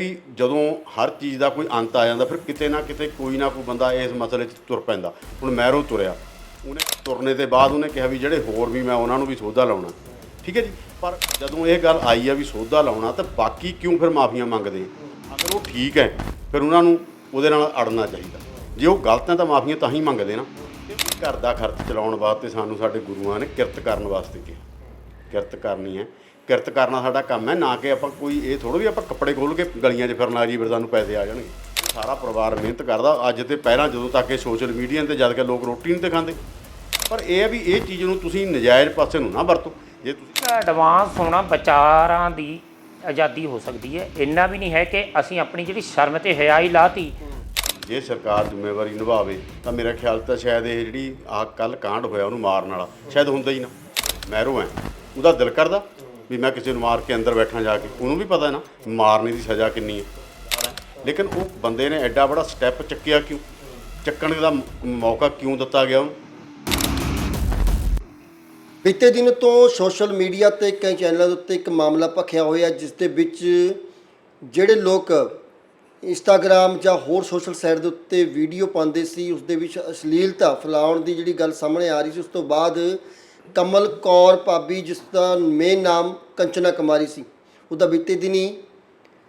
ਵੀ ਜਦੋਂ ਹਰ ਚੀਜ਼ ਦਾ ਕੋਈ ਅੰਤ ਆ ਜਾਂਦਾ, ਫਿਰ ਕਿਤੇ ਨਾ ਕਿਤੇ ਕੋਈ ਨਾ ਕੋਈ ਬੰਦਾ ਇਸ ਮਸਲੇ 'ਚ ਤੁਰ ਪੈਂਦਾ। ਹੁਣ ਮਹਿਰੋ ਤੁਰਿਆ। ਉਹਨੇ ਤੁਰਨੇ ਦੇ ਬਾਅਦ ਉਹਨੇ ਕਿਹਾ ਵੀ ਜਿਹੜੇ ਹੋਰ ਵੀ ਮੈਂ ਉਹਨਾਂ ਨੂੰ ਵੀ ਸੋਧਾ ਲਾਉਣਾ। ਠੀਕ ਹੈ ਜੀ? ਪਰ ਜਦੋਂ ਇਹ ਗੱਲ ਆਈ ਆ ਵੀ ਸੋਧਾ ਲਾਉਣਾ, ਤਾਂ ਬਾਕੀ ਕਿਉਂ ਫਿਰ ਮਾਫੀਆਂ ਮੰਗਦੇ? ਅਗਰ ਉਹ ਠੀਕ ਹੈ, ਫਿਰ ਉਹਨਾਂ ਨੂੰ ਉਹਦੇ ਨਾਲ ਅੜਨਾ ਚਾਹੀਦਾ। ਜੇ ਉਹ ਗਲਤ ਹੈ ਤਾਂ ਮਾਫੀਆਂ ਤਾਂ ਹੀ ਮੰਗਦੇ ਨਾ। ਘਰ ਦਾ ਖਰਚ ਚਲਾਉਣ ਵਾਸਤੇ ਸਾਨੂੰ ਸਾਡੇ ਗੁਰੂਆਂ ਨੇ ਕਿਰਤ ਕਰਨ ਵਾਸਤੇ ਕਿਹਾ। ਕਿਰਤ ਕਰਨੀ ਹੈ। ਕਿਰਤ ਕਰਨਾ ਸਾਡਾ ਕੰਮ ਹੈ ਨਾ ਕਿ ਆਪਾਂ ਕੋਈ ਇਹ ਥੋੜ੍ਹਾ ਵੀ ਆਪਾਂ ਕੱਪੜੇ ਖੋਲ ਕੇ ਗਲੀਆਂ 'ਚ ਫਿਰਨ ਆ ਜੀ ਫਿਰ ਸਾਨੂੰ ਪੈਸੇ ਆ ਜਾਣਗੇ। ਸਾਰਾ ਪਰਿਵਾਰ ਮਿਹਨਤ ਕਰਦਾ ਅੱਜ ਤੇ ਪਹਿਲਾਂ ਜਦੋਂ ਤੱਕ ਇਹ ਸੋਸ਼ਲ ਮੀਡੀਆ ਤੇ ਜਦ ਕੇ ਲੋਕ ਰੋਟੀ ਨਹੀਂ ਤੇ ਖਾਂਦੇ। ਪਰ ਇਹ ਹੈ ਵੀ ਇਹ ਚੀਜ਼ ਨੂੰ ਤੁਸੀਂ ਨਜਾਇਜ਼ ਪਾਸੇ ਨੂੰ ਨਾ ਵਰਤੋ। ਜੇ ਤੁਸੀਂ ਐਡਵਾਂਸ ਹੋਣਾ ਵਿਚਾਰਾਂ ਦੀ ਆਜ਼ਾਦੀ ਹੋ ਸਕਦੀ ਹੈ। ਇੰਨਾ ਵੀ ਨਹੀਂ ਹੈ ਕਿ ਅਸੀਂ ਆਪਣੀ ਜਿਹੜੀ ਸ਼ਰਮ ਤੇ ਹਿਆ ਹੀ ਲਾਤੀ। ਜੇ ਸਰਕਾਰ ਜ਼ਿੰਮੇਵਾਰੀ ਨਿਭਾਵੇ ਤਾਂ ਮੇਰਾ ਖਿਆਲ ਤਾਂ ਸ਼ਾਇਦ ਇਹ ਜਿਹੜੀ ਆ ਕੱਲ ਕਾਂਡ ਹੋਇਆ ਉਹਨੂੰ ਮਾਰਨ ਵਾਲਾ ਸ਼ਾਇਦ ਹੁੰਦਾ ਹੀ ਨਾ। ਮਹਿਰੋ ਹੈ ਉਹਦਾ ਦਿਲ ਕਰਦਾ। ਵੀ ਮੈਂ ਕਿਸੇ ਨੂੰ ਮਾਰ ਕੇ ਅੰਦਰ ਬੈਠਾ ਜਾ ਕੇ, ਉਹਨੂੰ ਵੀ ਪਤਾ ਨਾ ਮਾਰਨੇ ਦੀ ਸਜ਼ਾ ਕਿੰਨੀ ਹੈ। ਲੇਕਿਨ ਉਹ ਬੰਦੇ ਨੇ ਐਡਾ ਬੜਾ ਸਟੈਪ ਚੱਕਿਆ ਕਿਉਂ? ਚੱਕਣ ਦਾ ਮੌਕਾ ਕਿਉਂ ਦਿੱਤਾ ਗਿਆ ਉਹਨੂੰ? ਬੀਤੇ ਦਿਨ ਤੋਂ ਸੋਸ਼ਲ ਮੀਡੀਆ ਤੇ ਕਈ ਚੈਨਲਾਂ ਦੇ ਉੱਤੇ ਇੱਕ ਮਾਮਲਾ ਭਖਿਆ ਹੋਇਆ, ਜਿਸ ਦੇ ਵਿੱਚ ਜਿਹੜੇ ਲੋਕ ਇੰਸਟਾਗ੍ਰam ਜਾਂ ਹੋਰ ਸੋਸ਼ਲ ਸਾਈਟ ਦੇ ਉੱਤੇ ਵੀਡੀਓ ਪਾਉਂਦੇ ਸੀ, ਉਸ ਦੇ ਵਿੱਚ ਅਸ਼ਲੀਲਤਾ ਫੈਲਾਉਣ ਦੀ ਜਿਹੜੀ ਗੱਲ ਸਾਹਮਣੇ ਆ ਰਹੀ ਸੀ, ਉਸ ਤੋਂ ਬਾਅਦ ਕਮਲ ਕੌਰ ਭਾਬੀ ਜਿਸ ਦਾ ਮੇਨ ਨਾਮ ਕੰਚਨਾ ਕੁਮਾਰੀ ਸੀ। ਉਹਦਾ ਬੀਤੇ ਦਿਨੀ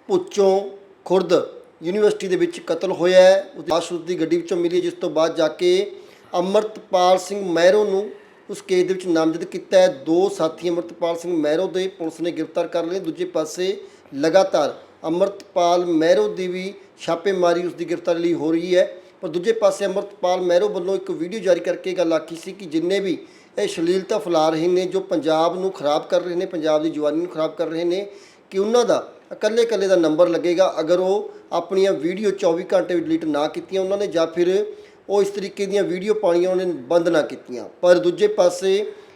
ਪੁੱਚੋਂ ਖੁਰਦ ਯੂਨੀਵਰਸਿਟੀ ਦੇ ਵਿੱਚ ਕਤਲ ਹੋਇਆ ਹੈ। ਉਹਦੀ ਲਾਸ਼ ਉਸ ਦੀ ਗੱਡੀ ਵਿੱਚੋਂ ਮਿਲੀ ਹੈ, ਜਿਸ ਤੋਂ ਬਾਅਦ ਜਾ ਕੇ ਅਮਰਤਪਾਲ ਸਿੰਘ ਮਹਿਰੋ ਨੂੰ ਉਸ ਕੇਸ ਦੇ ਵਿੱਚ ਨਾਮਜ਼ਦ ਕੀਤਾ ਹੈ। ਦੋ ਸਾਥੀ ਅਮਰਤਪਾਲ ਸਿੰਘ ਮਹਿਰੋ ਦੇ ਪੁਲਿਸ ਨੇ ਗ੍ਰਿਫਤਾਰ ਕਰ ਲਏ। ਦੂਜੇ ਪਾਸੇ ਲਗਾਤਾਰ ਅਮਰਤਪਾਲ ਮਹਿਰੋ ਦੀ ਵੀ ਛਾਪੇਮਾਰੀ ਉਸ ਦੀ ਗ੍ਰਿਫਤਾਰੀ ਲਈ ਹੋ ਰਹੀ ਹੈ। ਪਰ ਦੂਜੇ ਪਾਸੇ ਅਮਰਤਪਾਲ ਮਹਿਰੋ ਵੱਲੋਂ ਇੱਕ ਵੀਡੀਓ ਜਾਰੀ ਕਰਕੇ ਗੱਲ ਆਖੀ ਸੀ ਕਿ ਜਿੰਨੇ ਵੀ ਇਹ ਸ਼ਲੀਲਤਾ ਫੈਲਾ ਰਹੇ ਨੇ, ਜੋ ਪੰਜਾਬ ਨੂੰ ਖਰਾਬ ਕਰ ਰਹੇ ਨੇ, ਪੰਜਾਬ ਦੀ ਜਵਾਨੀ ਨੂੰ ਖਰਾਬ ਕਰ ਰਹੇ ਨੇ, ਕਿ ਉਹਨਾਂ ਦਾ ਇਕੱਲੇ ਇਕੱਲੇ ਦਾ ਨੰਬਰ ਲੱਗੇਗਾ। ਅਗਰ ਉਹ ਆਪਣੀਆਂ ਵੀਡੀਓ 24 ਘੰਟੇ ਵਿੱਚ ਡਿਲੀਟ ਨਾ ਕੀਤੀਆਂ ਉਹਨਾਂ ਨੇ ਜਾਂ ਫਿਰ ਉਹ ਇਸ ਤਰੀਕੇ ਦੀਆਂ ਵੀਡੀਓ ਪਾਣੀਆਂ ਨੇ ਬੰਦ ਨਾ ਕੀਤੀਆਂ। ਪਰ ਦੂਜੇ ਪਾਸੇ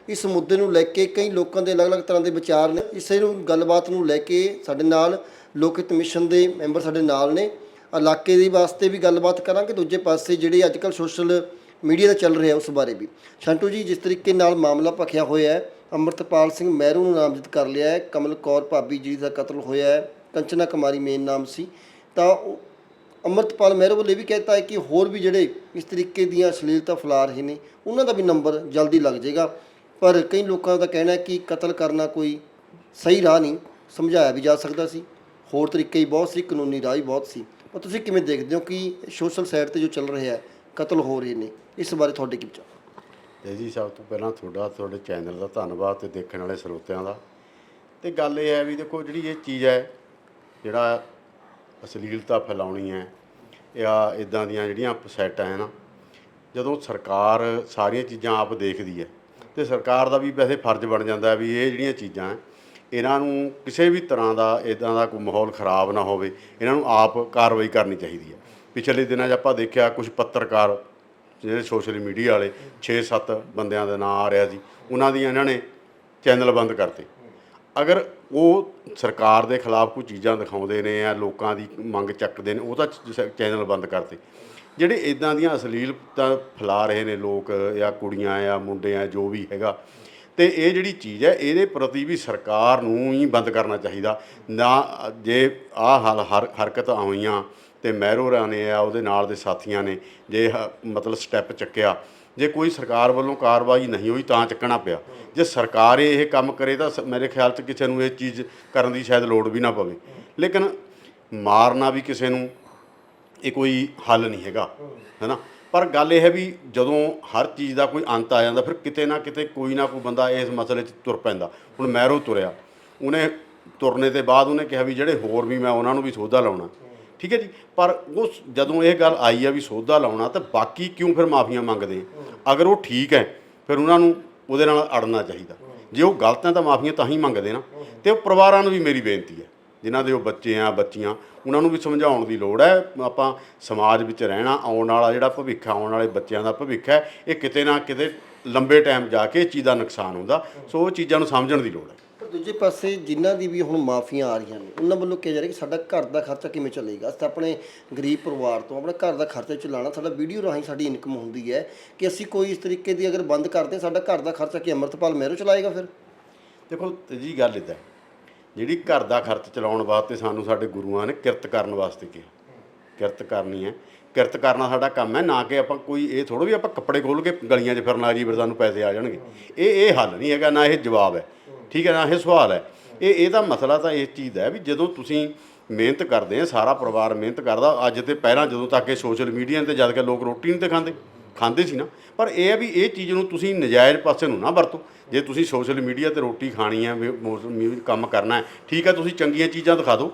ਇਸ ਮੁੱਦੇ ਨੂੰ ਲੈ ਕੇ ਕਈ ਲੋਕਾਂ ਦੇ ਅਲੱਗ-ਅਲੱਗ ਤਰ੍ਹਾਂ ਦੇ ਵਿਚਾਰ ਨੇ। ਇਸੇ ਨੂੰ ਗੱਲਬਾਤ ਨੂੰ ਲੈ ਕੇ ਸਾਡੇ ਨਾਲ ਲੋਕ ਹਿੱਤ ਮਿਸ਼ਨ ਦੇ ਮੈਂਬਰ ਸਾਡੇ ਨਾਲ ਨੇ। ਇਲਾਕੇ ਦੇ ਵਾਸਤੇ ਵੀ ਗੱਲਬਾਤ ਕਰਾਂਗੇ, ਦੂਜੇ ਪਾਸੇ ਜਿਹੜੇ ਅੱਜ ਕੱਲ੍ਹ ਸੋਸ਼ਲ ਮੀਡੀਆ ਦਾ ਚੱਲ ਰਿਹਾ ਉਸ ਬਾਰੇ ਵੀ। ਸ਼ੰਟੂ ਜੀ, ਜਿਸ ਤਰੀਕੇ ਨਾਲ ਮਾਮਲਾ ਭਖਿਆ ਹੋਇਆ ਹੈ, ਅੰਮ੍ਰਿਤਪਾਲ ਸਿੰਘ ਮਹਿਰੂ ਨੂੰ ਨਾਮਜ਼ਦ ਕਰ ਲਿਆ ਹੈ, ਕਮਲ ਕੌਰ ਭਾਬੀ ਜੀ ਦਾ ਕਤਲ ਹੋਇਆ ਹੈ, ਕੰਚਨਾ ਕੁਮਾਰੀ ਮੇਨ ਨਾਮ ਸੀ। ਤਾਂ ਉਹ ਅੰਮ੍ਰਿਤਪਾਲ ਮਹਿਰੂ ਵੱਲੋਂ ਇਹ ਵੀ ਕਹਿਤਾ ਹੈ ਕਿ ਹੋਰ ਵੀ ਜਿਹੜੇ ਇਸ ਤਰੀਕੇ ਦੀਆਂ ਅਸ਼ਲੀਲਤਾ ਫੈਲਾ ਰਹੇ ਨੇ, ਉਹਨਾਂ ਦਾ ਵੀ ਨੰਬਰ ਜਲਦੀ ਲੱਗ ਜਾਏਗਾ। ਪਰ ਕਈ ਲੋਕਾਂ ਦਾ ਕਹਿਣਾ ਹੈ ਕਿ ਕਤਲ ਕਰਨਾ ਕੋਈ ਸਹੀ ਰਾਹ ਨਹੀਂ ਸਮਝਾਇਆ ਵੀ ਜਾ ਸਕਦਾ ਸੀ। ਹੋਰ ਤਰੀਕੇ ਹੀ ਬਹੁਤ ਸੀ, ਕਾਨੂੰਨੀ ਰਾਹ ਹੀ ਬਹੁਤ ਸੀ। ਉਹ ਤੁਸੀਂ ਕਿਵੇਂ ਦੇਖਦੇ ਹੋ ਕਿ ਸੋਸ਼ਲ ਸਾਈਟ ਤੇ ਜੋ ਚੱਲ ਰਿਹਾ ਹੈ, ਕਤਲ ਹੋ ਰਹੇ ਨੇ? ਇਸ ਬਾਰੇ ਤੁਹਾਡੇ ਕੀ ਵਿਚਾਰ? ਤੇ ਜੀ, ਸਭ ਤੋਂ ਪਹਿਲਾਂ ਤੁਹਾਡਾ, ਤੁਹਾਡੇ ਚੈਨਲ ਦਾ ਧੰਨਵਾਦ ਤੇ ਦੇਖਣ ਵਾਲੇ ਸਰੋਤਿਆਂ ਦਾ। ਤੇ ਗੱਲ ਇਹ ਹੈ ਵੀ ਦੇਖੋ, ਜਿਹੜੀ ਇਹ ਚੀਜ਼ ਹੈ, ਜਿਹੜਾ ਅਸ਼ਲੀਲਤਾ ਫੈਲਾਉਣੀ ਹੈ, ਜਾਂ ਇਦਾਂ ਦੀਆਂ ਜਿਹੜੀਆਂ ਸਾਈਟਾਂ ਹੈ ਨਾ, ਜਦੋਂ ਸਰਕਾਰ ਸਾਰੀਆਂ ਚੀਜ਼ਾਂ ਆਪ ਦੇਖਦੀ ਹੈ, ਤੇ ਸਰਕਾਰ ਦਾ ਵੀ ਵੈਸੇ ਫਰਜ਼ ਬਣ ਜਾਂਦਾ ਵੀ ਇਹ ਜਿਹੜੀਆਂ ਚੀਜ਼ਾਂ ਹੈ ਇਹਨਾਂ ਨੂੰ ਕਿਸੇ ਵੀ ਤਰ੍ਹਾਂ ਦਾ ਇਦਾਂ ਦਾ ਕੋਈ ਮਾਹੌਲ ਖਰਾਬ ਨਾ ਹੋਵੇ, ਇਹਨਾਂ ਨੂੰ ਆਪ ਕਾਰਵਾਈ ਕਰਨੀ ਚਾਹੀਦੀ ਹੈ। ਪਿਛਲੇ ਦਿਨਾਂ 'ਚ ਆਪਾਂ ਦੇਖਿਆ ਕੁਝ ਪੱਤਰਕਾਰ, ਜਿਹੜੇ ਸੋਸ਼ਲ ਮੀਡੀਆ ਵਾਲੇ 6-7 ਬੰਦਿਆਂ ਦਾ ਨਾਂ ਆ ਰਿਹਾ ਸੀ, ਉਹਨਾਂ ਦੀਆਂ ਇਹਨਾਂ ਨੇ ਚੈਨਲ ਬੰਦ ਕਰਤੇ। ਅਗਰ ਉਹ ਸਰਕਾਰ ਦੇ ਖਿਲਾਫ ਕੋਈ ਚੀਜ਼ਾਂ ਦਿਖਾਉਂਦੇ ਨੇ ਜਾਂ ਲੋਕਾਂ ਦੀ ਮੰਗ ਚੱਕਦੇ ਨੇ, ਉਹ ਤਾਂ ਚੈਨਲ ਬੰਦ ਕਰਤੇ। ਜਿਹੜੇ ਇਦਾਂ ਦੀਆਂ ਅਸ਼ਲੀਲਤਾ ਫੈਲਾ ਰਹੇ ਨੇ ਲੋਕ ਜਾਂ ਕੁੜੀਆਂ ਜਾਂ ਮੁੰਡੇ ਆ ਜੋ ਵੀ ਹੈਗਾ ਤੇ ਇਹ ਜਿਹੜੀ ਚੀਜ਼ ਹੈ, ਇਹਦੇ ਪ੍ਰਤੀ ਵੀ ਸਰਕਾਰ ਨੂੰ ਹੀ ਬੰਦ ਕਰਨਾ ਚਾਹੀਦਾ। ਨਾ, ਜੇ ਆਹ ਹਾਲ ਹਰ, ਹਰਕਤ ਹੋਈਆਂ ਤੇ ਮਹਿਰੋਰਾਂ ਨੇ ਆ, ਉਹਦੇ ਨਾਲ ਦੇ ਸਾਥੀਆਂ ਨੇ, ਜੇ ਹ- ਮਤਲਬ ਸਟੈਪ ਚੱਕਿਆ, ਜੇ ਕੋਈ ਸਰਕਾਰ ਵੱਲੋਂ ਕਾਰਵਾਈ ਨਹੀਂ ਹੋਈ ਤਾਂ ਚੱਕਣਾ ਪਿਆ। ਜੇ ਸਰਕਾਰ ਇਹ ਕੰਮ ਕਰੇ ਤਾਂ ਸ- ਮੇਰੇ ਖਿਆਲ 'ਚ ਕਿਸੇ ਨੂੰ ਇਹ ਚੀਜ਼ ਕਰਨ ਦੀ ਸ਼ਾਇਦ ਲੋੜ ਵੀ ਨਾ ਪਵੇ। ਲੇਕਿਨ ਮਾਰਨਾ ਵੀ ਕਿਸੇ ਨੂੰ, ਇਹ ਕੋਈ ਹੱਲ ਨਹੀਂ ਹੈਗਾ, ਹੈਨਾ? ਪਰ ਗੱਲ ਇਹ ਹੈ ਵੀ ਜਦੋਂ ਹਰ ਚੀਜ਼ ਦਾ ਕੋਈ ਅੰਤ ਆ ਜਾਂਦਾ, ਫਿਰ ਕਿਤੇ ਨਾ ਕਿਤੇ ਕੋਈ ਨਾ ਕੋਈ ਬੰਦਾ ਇਸ ਮਸਲੇ 'ਚ ਤੁਰ ਪੈਂਦਾ। ਹੁਣ ਮੈਰੋ ਤੁਰਿਆ। ਉਹਨੇ ਤੁਰਨੇ ਦੇ ਬਾਅਦ ਉਹਨੇ ਕਿਹਾ ਵੀ ਜਿਹੜੇ ਹੋਰ ਵੀ ਮੈਂ ਉਹਨਾਂ ਨੂੰ ਵੀ ਸੋਧਾ ਲਾਉਣਾ। ਠੀਕ ਹੈ ਜੀ? ਪਰ ਉਹ ਜਦੋਂ ਇਹ ਗੱਲ ਆਈ ਆ ਵੀ ਸੋਧਾ ਲਾਉਣਾ, ਤਾਂ ਬਾਕੀ ਕਿਉਂ ਫਿਰ ਮਾਫੀਆਂ ਮੰਗਦੇ ਆ? ਅਗਰ ਉਹ ਠੀਕ ਹੈ, ਫਿਰ ਉਹਨਾਂ ਨੂੰ ਉਹਦੇ ਨਾਲ ਅੜਨਾ ਚਾਹੀਦਾ। ਜੇ ਉਹ ਗਲਤ ਹੈ ਤਾਂ ਮਾਫੀਆਂ ਤਾਂ ਹੀ ਮੰਗਦੇ ਨਾ। ਤੇ ਉਹ ਪਰਿਵਾਰਾਂ ਨੂੰ ਵੀ ਮੇਰੀ ਬੇਨਤੀ ਹੈ। ਜਿਨ੍ਹਾਂ ਦੇ ਉਹ ਬੱਚੇ ਆ ਬੱਚੀਆਂ ਉਹਨਾਂ ਨੂੰ ਵੀ ਸਮਝਾਉਣ ਦੀ ਲੋੜ ਹੈ। ਆਪਾਂ ਸਮਾਜ ਵਿੱਚ ਰਹਿਣਾ ਆਉਣ ਵਾਲਾ ਜਿਹੜਾ ਭਵਿੱਖ ਆਉਣ ਵਾਲੇ ਬੱਚਿਆਂ ਦਾ ਭਵਿੱਖ ਹੈ ਇਹ ਕਿਤੇ ਨਾ ਕਿਤੇ ਲੰਬੇ ਟਾਈਮ ਜਾ ਕੇ ਇਹ ਚੀਜ਼ ਦਾ ਨੁਕਸਾਨ ਹੁੰਦਾ। ਸੋ ਉਹ ਚੀਜ਼ਾਂ ਨੂੰ ਸਮਝਣ ਦੀ ਲੋੜ ਹੈ। ਪਰ ਦੂਜੇ ਪਾਸੇ ਜਿਨ੍ਹਾਂ ਦੀ ਵੀ ਹੁਣ ਮਾਫੀਆਂ ਆ ਰਹੀਆਂ ਨੇ ਉਹਨਾਂ ਵੱਲੋਂ ਕਿਹਾ ਜਾ ਰਿਹਾ ਕਿ ਸਾਡਾ ਘਰ ਦਾ ਖਰਚਾ ਕਿਵੇਂ ਚੱਲੇਗਾ? ਅਸੀਂ ਤਾਂ ਆਪਣੇ ਗਰੀਬ ਪਰਿਵਾਰ ਤੋਂ ਆਪਣੇ ਘਰ ਦਾ ਖਰਚਾ ਚਲਾਉਣਾ ਸਾਡਾ ਵੀਡੀਓ ਰਾਹੀਂ ਸਾਡੀ ਇਨਕਮ ਹੁੰਦੀ ਹੈ ਕਿ ਅਸੀਂ ਕੋਈ ਇਸ ਤਰੀਕੇ ਦੀ ਅਗਰ ਬੰਦ ਕਰਦੇ ਸਾਡਾ ਘਰ ਦਾ ਖਰਚਾ ਕੀ ਅੰਮ੍ਰਿਤਪਾਲ ਮਹਿਰੋ ਚਲਾਏਗਾ ਫਿਰ? ਦੇਖੋ ਤੀਜੀ ਗੱਲ ਇਦਾਂ ਜਿਹੜੀ ਘਰ ਦਾ ਖਰਚ ਚਲਾਉਣ ਵਾਸਤੇ ਸਾਨੂੰ ਸਾਡੇ ਗੁਰੂਆਂ ਨੇ ਕਿਰਤ ਕਰਨ ਵਾਸਤੇ ਕਿਹਾ। ਕਿਰਤ ਕਰਨੀ ਹੈ। ਕਿਰਤ ਕਰਨਾ ਸਾਡਾ ਕੰਮ ਹੈ, ਨਾ ਕਿ ਆਪਾਂ ਕੋਈ ਇਹ ਥੋੜ੍ਹਾ ਵੀ ਆਪਾਂ ਕੱਪੜੇ ਖੋਲ ਕੇ ਗਲੀਆਂ 'ਚ ਫਿਰਨ ਲੱਗ ਜੀ ਫਿਰ ਸਾਨੂੰ ਪੈਸੇ ਆ ਜਾਣਗੇ। ਇਹ ਇਹ ਹੱਲ ਨਹੀਂ ਹੈਗਾ, ਨਾ ਇਹ ਜਵਾਬ ਹੈ। ਠੀਕ ਹੈ, ਨਾ ਇਹ ਸਵਾਲ ਹੈ। ਇਹ ਇਹਦਾ ਮਸਲਾ ਤਾਂ ਇਸ ਚੀਜ਼ ਦਾ ਹੈ ਵੀ ਜਦੋਂ ਤੁਸੀਂ ਮਿਹਨਤ ਕਰਦੇ ਆ, ਸਾਰਾ ਪਰਿਵਾਰ ਮਿਹਨਤ ਕਰਦਾ, ਅੱਜ ਤੇ ਪਹਿਲਾਂ ਜਦੋਂ ਤੱਕ ਇਹ ਸੋਸ਼ਲ ਮੀਡੀਆ ਤੇ ਜਦ ਕਿ ਲੋਕ ਰੋਟੀ ਨਹੀਂ ਤੇ ਖਾਂਦੇ। ਖਾਂਦੇ ਸੀ ਨਾ, ਪਰ ਇਹ ਹੈ ਵੀ ਇਹ ਚੀਜ਼ ਨੂੰ ਤੁਸੀਂ ਨਜਾਇਜ਼ ਪਾਸੇ ਨੂੰ ਨਾ ਵਰਤੋ। ਜੇ ਤੁਸੀਂ ਸੋਸ਼ਲ ਮੀਡੀਆ ਤੇ ਰੋਟੀ ਖਾਣੀ ਹੈ ਵੀ ਮੌਸਮ ਕੰਮ ਕਰਨਾ ਹੈ, ਠੀਕ ਹੈ ਤੁਸੀਂ ਚੰਗੀਆਂ ਚੀਜ਼ਾਂ ਦਿਖਾ ਦਿਓ।